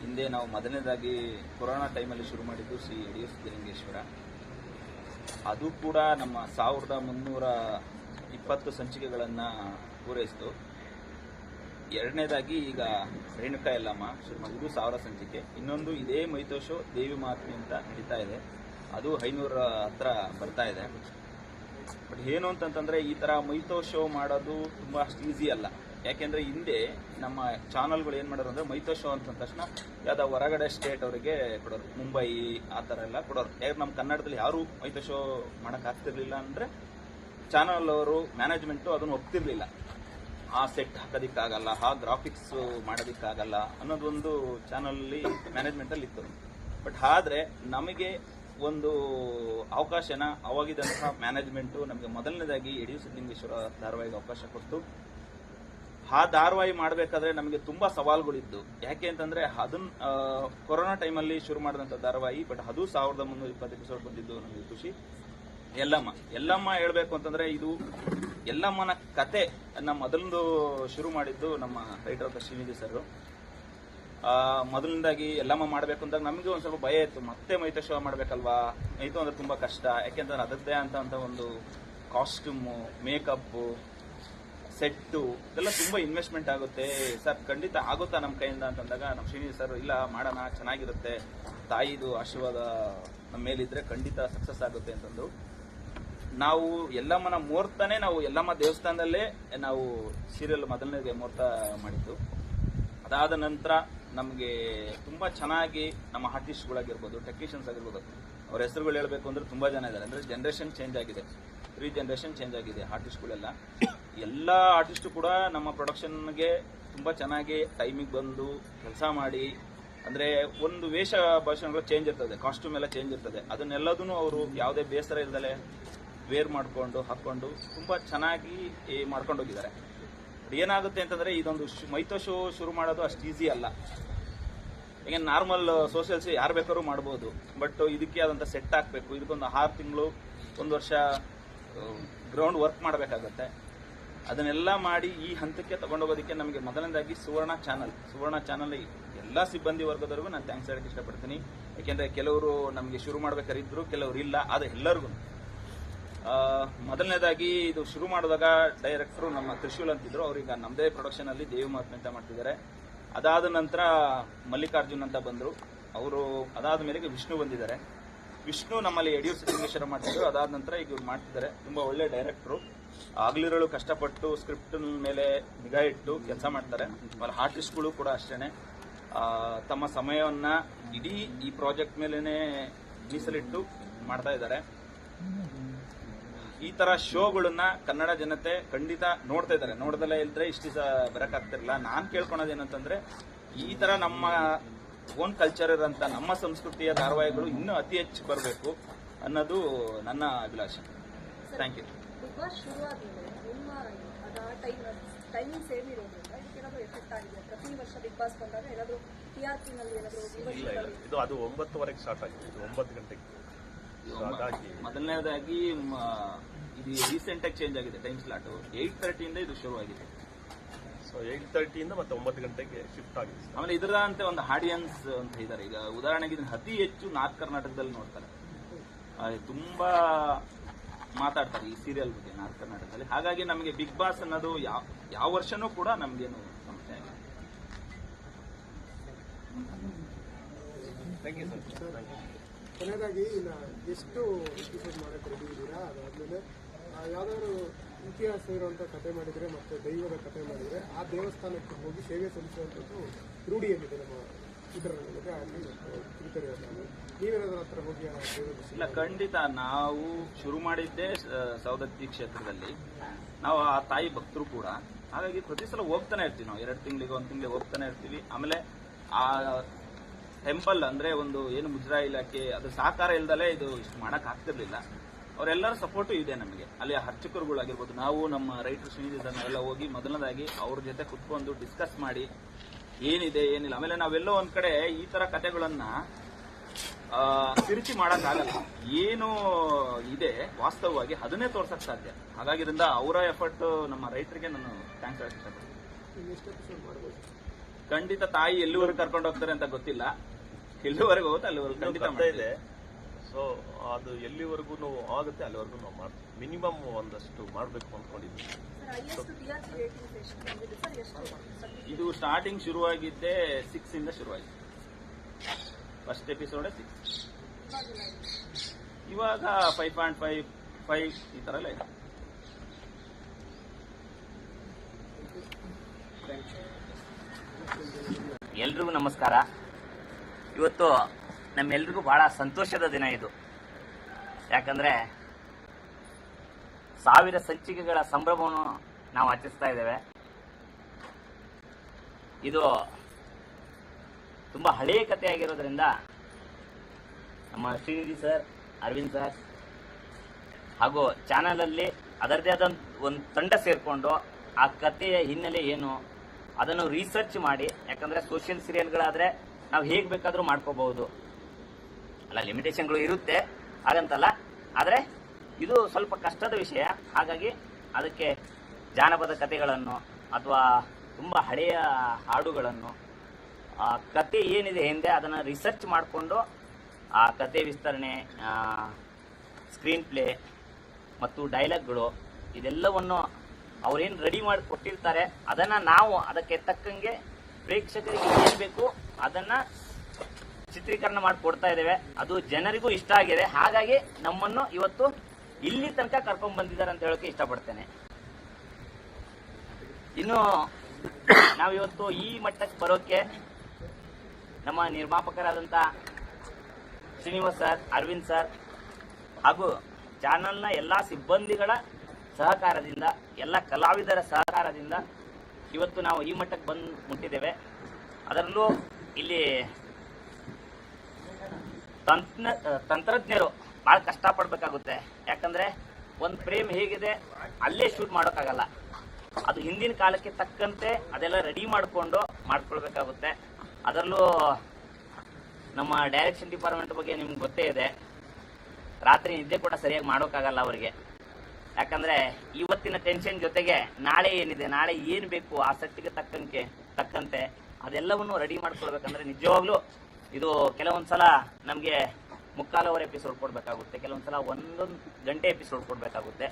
ಹಿಂದೆ ನಾವು ಮೊದಲನೇದಾಗಿ ಕೊರೋನಾ ಟೈಮಲ್ಲಿ ಶುರು ಮಾಡಿದ್ದು ಶ್ರೀ ಯಡಿಯೂರು ಸಿದ್ದಲಿಂಗೇಶ್ವರ ಅದು ಕೂಡ ನಮ್ಮ ಸಾವಿರದ ಮುನ್ನೂರ ಇಪ್ಪತ್ತು ಸಂಚಿಕೆಗಳನ್ನು ಪೂರೈಸಿತು. ಎರಡನೇದಾಗಿ ಈಗ ರೇಣುಕಾ ಎಲ್ಲಮ್ಮ ಇದು ಸಾವಿರ ಸಂಚಿಕೆ. ಇನ್ನೊಂದು ಇದೇ ಮೈತೋಶೋ ದೇವಿ ಮಹಾತ್ಮೆ ಅಂತ ನಡೀತಾ ಇದೆ. ಅದು ಐನೂರ ಹತ್ರ ಬರ್ತಾ ಇದೆ. ಬಟ್ ಏನು ಅಂತಂತಂದ್ರೆ ಈ ತರ ಮೈತೋ ಶೋ ಮಾಡೋದು ತುಂಬಾ ಅಷ್ಟು ಈಸಿ ಅಲ್ಲ. ಯಾಕೆಂದ್ರೆ ಹಿಂದೆ ನಮ್ಮ ಚಾನಲ್ಗಳು ಏನ್ ಮಾಡೋರು ಅಂದ್ರೆ ಮೈತೋ ಶೋ ಅಂತ ತಕ್ಷಣ ಯಾವ್ದೋ ಹೊರಗಡೆ ಸ್ಟೇಟ್ ಅವರಿಗೆ ಕೊಡೋರು. ಮುಂಬೈ ಆ ಥರ ಎಲ್ಲ ಕೊಡೋರು. ಯಾಕೆ ನಮ್ಮ ಕನ್ನಡದಲ್ಲಿ ಯಾರು ಮೈತೋ ಶೋ ಮಾಡಕ್ ಆಗ್ತಿರ್ಲಿಲ್ಲ ಅಂದ್ರೆ ಚಾನಲ್ ಅವರು ಮ್ಯಾನೇಜ್ಮೆಂಟ್ ಅದನ್ನು ಒಪ್ತಿರ್ಲಿಲ್ಲ. ಆ ಸೆಟ್ ಹಾಕೋದಿಕ್ಕಾಗಲ್ಲ, ಆ ಗ್ರಾಫಿಕ್ಸ್ ಮಾಡೋದಿಕ್ಕಾಗಲ್ಲ ಅನ್ನೋದೊಂದು ಚಾನಲ್ ಮ್ಯಾನೇಜ್ಮೆಂಟ್ ಅಲ್ಲಿ ಇತ್ತು. ಬಟ್ ಆದ್ರೆ ನಮಗೆ ಒಂದು ಅವಕಾಶನ ಅವಾಗಿದ್ದಂತಹ ಮ್ಯಾನೇಜ್ಮೆಂಟ್ ನಮಗೆ ಮೊದಲನೇದಾಗಿ ಯಡಿಯೂರು ಸಿದ್ದಲಿಂಗೇಶ್ವರ ಧಾರಾವಾಹಿಗೆ ಅವಕಾಶ ಕೊಟ್ಟು ಆ ಧಾರಾವಾಹಿ ಮಾಡಬೇಕಾದ್ರೆ ನಮಗೆ ತುಂಬಾ ಸವಾಲುಗಳಿದ್ದು. ಯಾಕೆ ಅಂತಂದ್ರೆ ಅದನ್ನ ಕೊರೋನಾ ಟೈಮಲ್ಲಿ ಶುರು ಮಾಡಿದಂಥ ಧಾರಾವಾಹಿ, ಬಟ್ ಅದು ಸಾವಿರದ ಮುನ್ನೂರ ಇಪ್ಪತ್ತು ಎಪಿಸೋಡ್ ಬಂದಿದ್ದು ನಮಗೆ ಖುಷಿ. ಎಲ್ಲಮ್ಮ ಎಲ್ಲಮ್ಮ ಹೇಳ್ಬೇಕು ಅಂತಂದ್ರೆ ಇದು ಎಲ್ಲಮ್ಮನ ಕತೆ, ನಮ್ಮ ಮೊದಲೊಂದು ಶುರು ಮಾಡಿದ್ದು ನಮ್ಮ ರೈಟರ್ ಆಫ್ ಶ್ರೀನಿಧಿ ಸರ್ ಮೊದಲನೇದಾಗಿ ಎಲ್ಲಮ್ಮ ಮಾಡಬೇಕು ಅಂತ ನಮಗೆ ಒಂದು ಸ್ವಲ್ಪ ಭಯ ಇತ್ತು. ಮತ್ತೆ ಮೈತ ಶೋ ಮಾಡಬೇಕಲ್ವಾ? ಮೈತು ಅಂದ್ರೆ ತುಂಬಾ ಕಷ್ಟ. ಯಾಕೆಂತಂದ್ರೆ ಅದರದ್ದೇ ಅಂತ ಅಂತ ಒಂದು ಕಾಸ್ಟ್ಯೂಮು ಮೇಕಪ್ಪು ಸೆಟ್ಟು ಇದೆಲ್ಲ ತುಂಬಾ ಇನ್ವೆಸ್ಟ್ಮೆಂಟ್ ಆಗುತ್ತೆ. ಸರ್, ಖಂಡಿತ ಆಗುತ್ತಾ ನಮ್ಮ ಕೈಯಿಂದ ಅಂತಂದಾಗ ನಮ್ಮ ಶ್ರೀನಿ ಸರ್, ಇಲ್ಲ, ಮಾಡೋಣ, ಚೆನ್ನಾಗಿರುತ್ತೆ. ತಾಯಿದು ಆಶೀರ್ವಾದ ನಮ್ಮ ಮೇಲಿದ್ರೆ ಖಂಡಿತ ಸಕ್ಸಸ್ ಆಗುತ್ತೆ ಅಂತಂದು ನಾವು ಎಲ್ಲಮ್ಮನ ಮುಹೂರ್ತನೇ ನಾವು ಎಲ್ಲಮ್ಮ ದೇವಸ್ಥಾನದಲ್ಲೇ ನಾವು ಸೀರಿಯಲ್ ಮೊದಲನೇ ಮುಹೂರ್ತ ಮಾಡಿದ್ದು. ಅದಾದ ನಂತರ ನಮಗೆ ತುಂಬಾ ಚೆನ್ನಾಗಿ ನಮ್ಮ ಆರ್ಟಿಸ್ಟ್ಗಳಾಗಿರ್ಬೋದು ಟೆಕ್ನಿಷಿಯನ್ಸ್ ಆಗಿರ್ಬೋದು ಅವ್ರ ಹೆಸರುಗಳು ಹೇಳಬೇಕು ಅಂದ್ರೆ ತುಂಬಾ ಜನ ಇದ್ದಾರೆ. ಅಂದ್ರೆ ಜನರೇಷನ್ ಚೇಂಜ್ ಆಗಿದೆ. ತ್ರೀ ಜನರೇಷನ್ ಚೇಂಜ್ ಆಗಿದೆ. ಆರ್ಟಿಸ್ಟ್ಗಳೆಲ್ಲ ಎಲ್ಲ ಆರ್ಟಿಸ್ಟು ಕೂಡ ನಮ್ಮ ಪ್ರೊಡಕ್ಷನ್ಗೆ ತುಂಬಾ ಚೆನ್ನಾಗಿ ಟೈಮಿಗೆ ಬಂದು ಕೆಲಸ ಮಾಡಿ, ಅಂದ್ರೆ ಒಂದು ವೇಷ ಭಾಷಣಗಳು ಚೇಂಜ್ ಇರ್ತದೆ. ಕಾಸ್ಟ್ಯೂಮ್ ಎಲ್ಲ ಚೇಂಜ್ ಇರ್ತದೆ. ಅದನ್ನೆಲ್ಲದನ್ನು ಅವರು ಯಾವುದೇ ಬೇಸರ ಇಲ್ದಲೆ ವೇರ್ ಮಾಡಿಕೊಂಡು, ಹಾಕೊಂಡು ತುಂಬಾ ಚೆನ್ನಾಗಿ ಮಾಡ್ಕೊಂಡು ಹೋಗಿದ್ದಾರೆ. ಏನಾಗುತ್ತೆ ಅಂತಂದ್ರೆ ಇದೊಂದು ಮೈತೋ ಶೋ ಶುರು ಮಾಡೋದು ಅಷ್ಟು ಈಸಿ ಅಲ್ಲ. ಈಗ ನಾರ್ಮಲ್ ಸೋಷಿಯಲ್ಸ್ ಯಾರು ಬೇಕಾದ್ರೂ ಮಾಡ್ಬೋದು. ಬಟ್ ಇದಕ್ಕೆ ಆದಂಥ ಸೆಟ್ ಹಾಕಬೇಕು. ಇದಕ್ಕೊಂದು ಆರು ತಿಂಗಳು, ಒಂದು ವರ್ಷ ಗ್ರೌಂಡ್ ವರ್ಕ್ ಮಾಡಬೇಕಾಗತ್ತೆ. ಅದನ್ನೆಲ್ಲ ಮಾಡಿ ಈ ಹಂತಕ್ಕೆ ತಗೊಂಡೋಗೋದಕ್ಕೆ ನಮಗೆ ಮೊದಲನೇದಾಗಿ ಸುವರ್ಣ ಚಾನಲ್ ಸುವರ್ಣ ಚಾನಲ್ ಎಲ್ಲ ಸಿಬ್ಬಂದಿ ವರ್ಗದವರೆಗೂ ನಾನು ಥ್ಯಾಂಕ್ಸ್ ಹೇಳಕ್ಕೆ ಇಷ್ಟಪಡ್ತೀನಿ. ಯಾಕೆಂದ್ರೆ ಕೆಲವರು ನಮಗೆ ಶುರು ಮಾಡ್ಬೇಕಾದ್ರೆ ಕೆಲವರು ಇಲ್ಲ. ಆದರೆ ಎಲ್ಲರಿಗೂ. ಮೊದಲನೇದಾಗಿ ಇದು ಶುರು ಮಾಡಿದಾಗ ಡೈರೆಕ್ಟರ್ ನಮ್ಮ ತ್ರಿಶೂಲ್ ಅಂತಿದ್ರು. ಅವ್ರೀಗ ನಮ್ಮದೇ ಪ್ರೊಡಕ್ಷನಲ್ಲಿ ದೇವಿ ಅಂತ ಮಾಡ್ತಿದ್ದಾರೆ. ಅದಾದ ನಂತರ ಮಲ್ಲಿಕಾರ್ಜುನ್ ಅಂತ ಬಂದರು. ಅವರು ಅದಾದ ಮೇಲೆ ವಿಷ್ಣು ಬಂದಿದ್ದಾರೆ. ವಿಷ್ಣು ನಮ್ಮಲ್ಲಿ ಯಡಿಯೂರು ಸಿದ್ದಲಿಂಗೇಶ್ವರ ಮಾಡ್ತಿದ್ರು. ಅದಾದ ನಂತರ ಈಗ ಮಾಡ್ತಿದ್ದಾರೆ. ತುಂಬಾ ಒಳ್ಳೆ ಡೈರೆಕ್ಟ್ರು. ಆಗ್ಲಿರೋಳು ಕಷ್ಟಪಟ್ಟು ಸ್ಕ್ರಿಪ್ಟ್ ಮೇಲೆ ನಿಗಾ ಇಟ್ಟು ಕೆಲಸ ಮಾಡ್ತಾರೆ. ಆಮೇಲೆ ಆರ್ಟಿಸ್ಟ್ಗಳು ಕೂಡ ಅಷ್ಟೇ ತಮ್ಮ ಸಮಯವನ್ನ ಇಡೀ ಈ ಪ್ರಾಜೆಕ್ಟ್ ಮೇಲೇ ಮೀಸಲಿಟ್ಟು ಮಾಡ್ತಾ ಇದ್ದಾರೆ. ಈ ತರ ಶೋಗಳನ್ನ ಕನ್ನಡ ಜನತೆ ಖಂಡಿತ ನೋಡ್ತಾ ಇದ್ದಾರೆ. ನೋಡ್ದಲ್ಲೇ ಇಲ್ದ್ರೆ ಇಷ್ಟು ದಿವಸ ಬರಕಾಗ್ತಿರಲಿಲ್ಲ. ನಾನು ಕೇಳ್ಕೊಳೋದು ಏನಂತಂದ್ರೆ ಈ ತರ ನಮ್ಮ ಓನ್ ಕಲ್ಚರ್ ಇರೋಂಥ ನಮ್ಮ ಸಂಸ್ಕೃತಿಯ ಧಾರಾವಾಹಿಗಳು ಇನ್ನೂ ಅತಿ ಹೆಚ್ಚು ಬರಬೇಕು ಅನ್ನೋದು ನನ್ನ ಅಭಿಲಾಷೆ. ಥ್ಯಾಂಕ್ ಯು ಇದು ಅದು ಒಂಬತ್ತುವರೆಗೆ ಸ್ಟಾರ್ಟ್ ಆಗಿದೆ ಇದು ಒಂಬತ್ತು ಗಂಟೆಗೆ. ಮೊದಲನೇದಾಗಿ ಇದು ರೀಸೆಂಟ್ ಆಗಿ ಚೇಂಜ್ ಆಗಿದೆ ಟೈಮ್ ಸ್ಲಾಟ್ ಏಟ್ ತರ್ಟಿಯಿಂದ ಇದು ಶುರು ಆಗಿದೆ. ಸೊ ಏಟ್ ತರ್ಟಿಯಿಂದ ಮತ್ತೆ ಒಂಬತ್ತು ಗಂಟೆಗೆ ಶಿಫ್ಟ್ ಆಗಿದೆ ಆಮೇಲೆ ಇದರಂತೆ ಒಂದು ಆಡಿಯನ್ಸ್ ಅಂತ ಇದ್ದಾರೆ. ಈಗ ಉದಾಹರಣೆಗೆ ಇದನ್ನ ಅತಿ ಹೆಚ್ಚು ನಾರ್ತ್ ಕರ್ನಾಟಕದಲ್ಲಿ ನೋಡ್ತಾರೆ. ತುಂಬಾ ಮಾತಾಡ್ತಾರೆ ಈ ಸೀರಿಯಲ್ ಬಗ್ಗೆ ನಾರ್ತ್ ಕರ್ನಾಟಕದಲ್ಲಿ. ಹಾಗಾಗಿ ನಮಗೆ ಬಿಗ್ ಬಾಸ್ ಅನ್ನೋದು ಯಾವ ಯಾವ ವರ್ಷನೂ ಕೂಡ ನಮ್ಗೇನು ಸಮಸ್ಯೆ ಆಗಿದೆ thank you sir thank you ಕೊನೆಯದಾಗಿ ಇನ್ನು ಎಷ್ಟು ಎಪಿಸೋಡ್ ಮಾಡಕ್ಕೆ ರೆಡಿ ಇದ್ದೀರಾ, ಅದಾದ್ಮೇಲೆ ಯಾವ್ದಾದ್ರು ಇತಿಹಾಸ ಇರುವಂತ ಕತೆ ಮಾಡಿದ್ರೆ ಮತ್ತೆ ದೈವದ ಕತೆ ಮಾಡಿದ್ರೆ ಆ ದೇವಸ್ಥಾನಕ್ಕೆ ಹೋಗಿ ಸೇವೆ ಸಲ್ಲಿಸುವಂಥದ್ದು ರೂಢಿಯಲ್ಲಿದೆ ನಮ್ಮ ಚಿತ್ರರಂಗದಲ್ಲಿ ಆಗಲಿ ಹತ್ರ ಹೋಗಿ ಆ ಇಲ್ಲ, ಖಂಡಿತ ನಾವು ಶುರು ಮಾಡಿದ್ದೇ ಸೌದತ್ತಿ ಕ್ಷೇತ್ರದಲ್ಲಿ. ನಾವು ಆ ತಾಯಿ ಭಕ್ತರು ಕೂಡ. ಹಾಗಾಗಿ ಪ್ರತಿ ಸಲ ಹೋಗ್ತಾನೆ ಇರ್ತೀವಿ ನಾವು. ಎರಡು ತಿಂಗಳಿಗೆ, ಒಂದು ತಿಂಗಳಿಗೆ ಹೋಗ್ತಾನೆ ಇರ್ತೀವಿ. ಆಮೇಲೆ ಆ ಟೆಂಪಲ್ ಅಂದ್ರೆ ಒಂದು ಏನು ಮುಜರಾ ಇಲಾಖೆ ಅದು ಸಹಕಾರ ಇಲ್ದಲೇ ಇದು ಇಷ್ಟು ಮಾಡಕ್ ಆಗ್ತಿರ್ಲಿಲ್ಲ. ಅವರೆಲ್ಲರ ಸಪೋರ್ಟು ಇದೆ ನಮಗೆ. ಅಲ್ಲಿ ಅರ್ಚಕರುಗಳಾಗಿರ್ಬೋದು ನಾವು ನಮ್ಮ ರೈತರು ಸರ್ ಹೋಗಿ ಮೊದಲನೇದಾಗಿ ಅವ್ರ ಜೊತೆ ಕುತ್ಕೊಂಡು ಡಿಸ್ಕಸ್ ಮಾಡಿ ಏನಿದೆ ಏನಿಲ್ಲ. ಆಮೇಲೆ ನಾವೆಲ್ಲೋ ಒಂದ್ ಕಡೆ ಈ ತರ ಕತೆಗಳನ್ನ ಆ, ತಿರುಚಿ ಮಾಡಕ್ಕಾಗಲ್ಲ. ಏನು ಇದೆ ವಾಸ್ತವವಾಗಿ ಅದನ್ನೇ ತೋರ್ಸಕ್ ಸಾಧ್ಯ. ಹಾಗಾಗಿರಿಂದ ಅವರ ಎಫರ್ಟ್ ನಮ್ಮ ರೈತರಿಗೆ ನಾನು ಥ್ಯಾಂಕ್ಸ್ ಹೇಳಕ್ ಇಷ್ಟಪಡ್ತೀನಿ. ಖಂಡಿತ ತಾಯಿ ಎಲ್ಲಿವರೆಗೂ ಕರ್ಕೊಂಡು ಹೋಗ್ತಾರೆ ಅಂತ ಗೊತ್ತಿಲ್ಲ. ಎಲ್ಲಿವರೆಗೂ ಹೋಗುತ್ತೆ ಅಲ್ಲಿವರೆಗೂ ಖಂಡಿತ ಮಾಡ್ತೀವಿ. ಇದೆ. ಸೊ ಅದು ಎಲ್ಲಿವರೆಗೂ ಆಗುತ್ತೆ ಅಲ್ಲಿವರೆಗೂ ನಾವು ಮಾಡ್ತೀವಿ. ಮಿನಿಮಮ್ ಒಂದಷ್ಟು ಮಾಡಬೇಕು ಬಂದಿದೆ. ಇದು ಸ್ಟಾರ್ಟಿಂಗ್ ಶುರುವಾಗಿದ್ದೆ ಸಿಕ್ಸ್ ಇಂದ ಶುರುವಾಗಿದೆ ಫಸ್ಟ್ ಎಪಿಸೋಡ್ ಸಿಕ್ಸ್ ಇವಾಗ ಫೈವ್ ಪಾಯಿಂಟ್ ಫೈವ್ ಫೈವ್ ಈ ತರ ಎಲ್ಲ ಇದೆ. ಎಲ್ರಿಗೂ ನಮಸ್ಕಾರ. ಇವತ್ತು ನಮ್ಮೆಲ್ರಿಗೂ ಬಹಳ ಸಂತೋಷದ ದಿನ ಇದು. ಯಾಕಂದ್ರೆ ಸಾವಿರ ಸಂಚಿಕೆಗಳ ಸಂಭ್ರಮವನ್ನು ನಾವು ಆಚರಿಸ್ತಾ ಇದ್ದೇವೆ. ಇದು ತುಂಬಾ ಹಳೆಯ ಕಥೆಯಾಗಿರೋದ್ರಿಂದ ನಮ್ಮ ಶ್ರೀನಿಧಿ ಸರ್, ಅರವಿಂದ್ ಸರ್, ಹಾಗೂ ಚಾನಲಲ್ಲಿ ಅದರದೇ ಆದ ಒಂದು ತಂಡ ಸೇರಿಕೊಂಡು ಆ ಕಥೆಯ ಹಿನ್ನೆಲೆ ಏನು ಅದನ್ನು ರಿಸರ್ಚ್ ಮಾಡಿ, ಯಾಕಂದ್ರೆ ಸೋಷಿಯಲ್ ಸೀರಿಯಲ್ಗಳಾದ್ರೆ ನಾವು ಹೇಗೆ ಬೇಕಾದರೂ ಮಾಡ್ಕೋಬಹುದು. ಅಲ್ಲ ಲಿಮಿಟೇಷನ್ಗಳು ಇರುತ್ತೆ, ಹಾಗಂತಲ್ಲ. ಆದರೆ, ಇದು ಸ್ವಲ್ಪ ಕಷ್ಟದ ವಿಷಯ. ಹಾಗಾಗಿ, ಅದಕ್ಕೆ ಜಾನಪದ ಕಥೆಗಳನ್ನು ಅಥವಾ ತುಂಬ ಹಳೆಯ ಹಾಡುಗಳನ್ನು, ಆ ಕತೆ ಏನಿದೆ ಹಿಂದೆ ಅದನ್ನು ರಿಸರ್ಚ್ ಮಾಡಿಕೊಂಡು, ಆ ಕತೆ ವಿಸ್ತರಣೆ ಸ್ಕ್ರೀನ್ ಪ್ಲೇ ಮತ್ತು ಡೈಲಾಗ್ಗಳು ಇದೆಲ್ಲವನ್ನು ಅವ್ರೇನು ರೆಡಿ ಮಾಡಿ ಕೊಟ್ಟಿರ್ತಾರೆ ಅದನ್ನು ನಾವು ಅದಕ್ಕೆ ತಕ್ಕಂಗೆ ಪ್ರೇಕ್ಷಕರಿಗೆ ಏನು ಬೇಕು ಅದನ್ನ ಚಿತ್ರೀಕರಣ ಮಾಡಿ ಕೊಡ್ತಾ ಇದ್ದೇವೆ. ಅದು ಜನರಿಗೂ ಇಷ್ಟ ಆಗಿದೆ. ಹಾಗಾಗಿ ನಮ್ಮನ್ನು ಇವತ್ತು ಇಲ್ಲಿ ತನಕ ಕರ್ಕೊಂಡ್ ಬಂದಿದ್ದಾರೆ ಅಂತ ಹೇಳೋಕೆ ಇಷ್ಟಪಡ್ತೇನೆ. ಇನ್ನು ನಾವಿವತ್ತು ಈ ಮಟ್ಟಕ್ಕೆ ಬರೋಕೆ ನಮ್ಮ ನಿರ್ಮಾಪಕರಾದಂತ ಶ್ರೀನಿವಾಸ್ ಸರ್, ಅರವಿಂದ್ ಸರ್, ಹಾಗೂ ಚಾನಲ್ನ ಎಲ್ಲ ಸಿಬ್ಬಂದಿಗಳ ಸಹಕಾರದಿಂದ, ಎಲ್ಲ ಕಲಾವಿದರ ಸಹಕಾರದಿಂದ ಇವತ್ತು ನಾವು ಈ ಮಟ್ಟಕ್ಕೆ ಬಂದು ಮುಟ್ಟಿದ್ದೇವೆ. ಅದರಲ್ಲೂ ಇಲ್ಲಿ ತಂತ್ರ, ತಂತ್ರಜ್ಞರು ಬಹಳ ಕಷ್ಟಪಡ್ಬೇಕಾಗುತ್ತೆ. ಯಾಕಂದ್ರೆ ಒಂದು ಫ್ರೇಮ್ ಹೇಗಿದೆ, ಅಲ್ಲೇ ಶೂಟ್ ಮಾಡೋಕ್ಕಾಗಲ್ಲ. ಅದು ಹಿಂದಿನ ಕಾಲಕ್ಕೆ ತಕ್ಕಂತೆ ಅದೆಲ್ಲ ರೆಡಿ ಮಾಡಿಕೊಂಡು ಮಾಡ್ಕೊಳ್ಬೇಕಾಗುತ್ತೆ. ಅದರಲ್ಲೂ ನಮ್ಮ ಡೈರೆಕ್ಷನ್ ಡಿಪಾರ್ಟ್ಮೆಂಟ್ ಬಗ್ಗೆ ನಿಮ್ಗೆ ಗೊತ್ತೇ ಇದೆ. ರಾತ್ರಿ ನಿದ್ದೆ ಕೂಡ ಸರಿಯಾಗಿ ಮಾಡೋಕ್ಕಾಗಲ್ಲ ಅವರಿಗೆ. ಯಾಕಂದ್ರೆ ಇವತ್ತಿನ ಟೆನ್ಷನ್ ಜೊತೆಗೆ ನಾಳೆ ಏನಿದೆ, ನಾಳೆ ಏನು ಬೇಕು ಆ ಸೆಟ್ಗೆ ತಕ್ಕಂತೆ ತಕ್ಕಂತೆ ಅದೆಲ್ಲವನ್ನು ರೆಡಿ ಮಾಡ್ಕೊಳ್ಬೇಕಂದ್ರೆ ನಿಜವಾಗ್ಲೂ ಇದು ಕೆಲವೊಂದ್ಸಲ ನಮಗೆ ಮುಕ್ಕಾಲು ಅವರ್ ಎಪಿಸೋಡ್ ಕೊಡ್ಬೇಕಾಗುತ್ತೆ. ಕೆಲವೊಂದ್ಸಲ ಒಂದೊಂದು ಗಂಟೆ ಎಪಿಸೋಡ್ ಕೊಡಬೇಕಾಗುತ್ತೆ.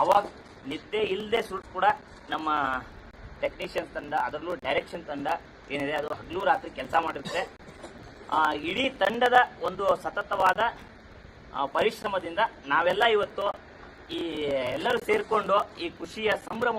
ಅವಾಗ ನಿದ್ದೆ ಇಲ್ಲದೆ ಸುಟ್ಟು ಕೂಡ ನಮ್ಮ ಟೆಕ್ನಿಷಿಯನ್ಸ್ ತಂಡ ಅದರಲ್ಲೂ ಡೈರೆಕ್ಷನ್ ತಂಡ ಏನಿದೆ, ಅದು ಹಗಲು ರಾತ್ರಿ ಕೆಲಸ ಮಾಡಿರುತ್ತೆ ಇಡೀ ತಂಡದ ಒಂದು ಸತತವಾದ ಪರಿಶ್ರಮದಿಂದ ನಾವೆಲ್ಲ ಇವತ್ತು ಈ ಎಲ್ಲರೂ ಸೇರ್ಕೊಂಡು ಈ ಖುಷಿಯ ಸಂಭ್ರಮ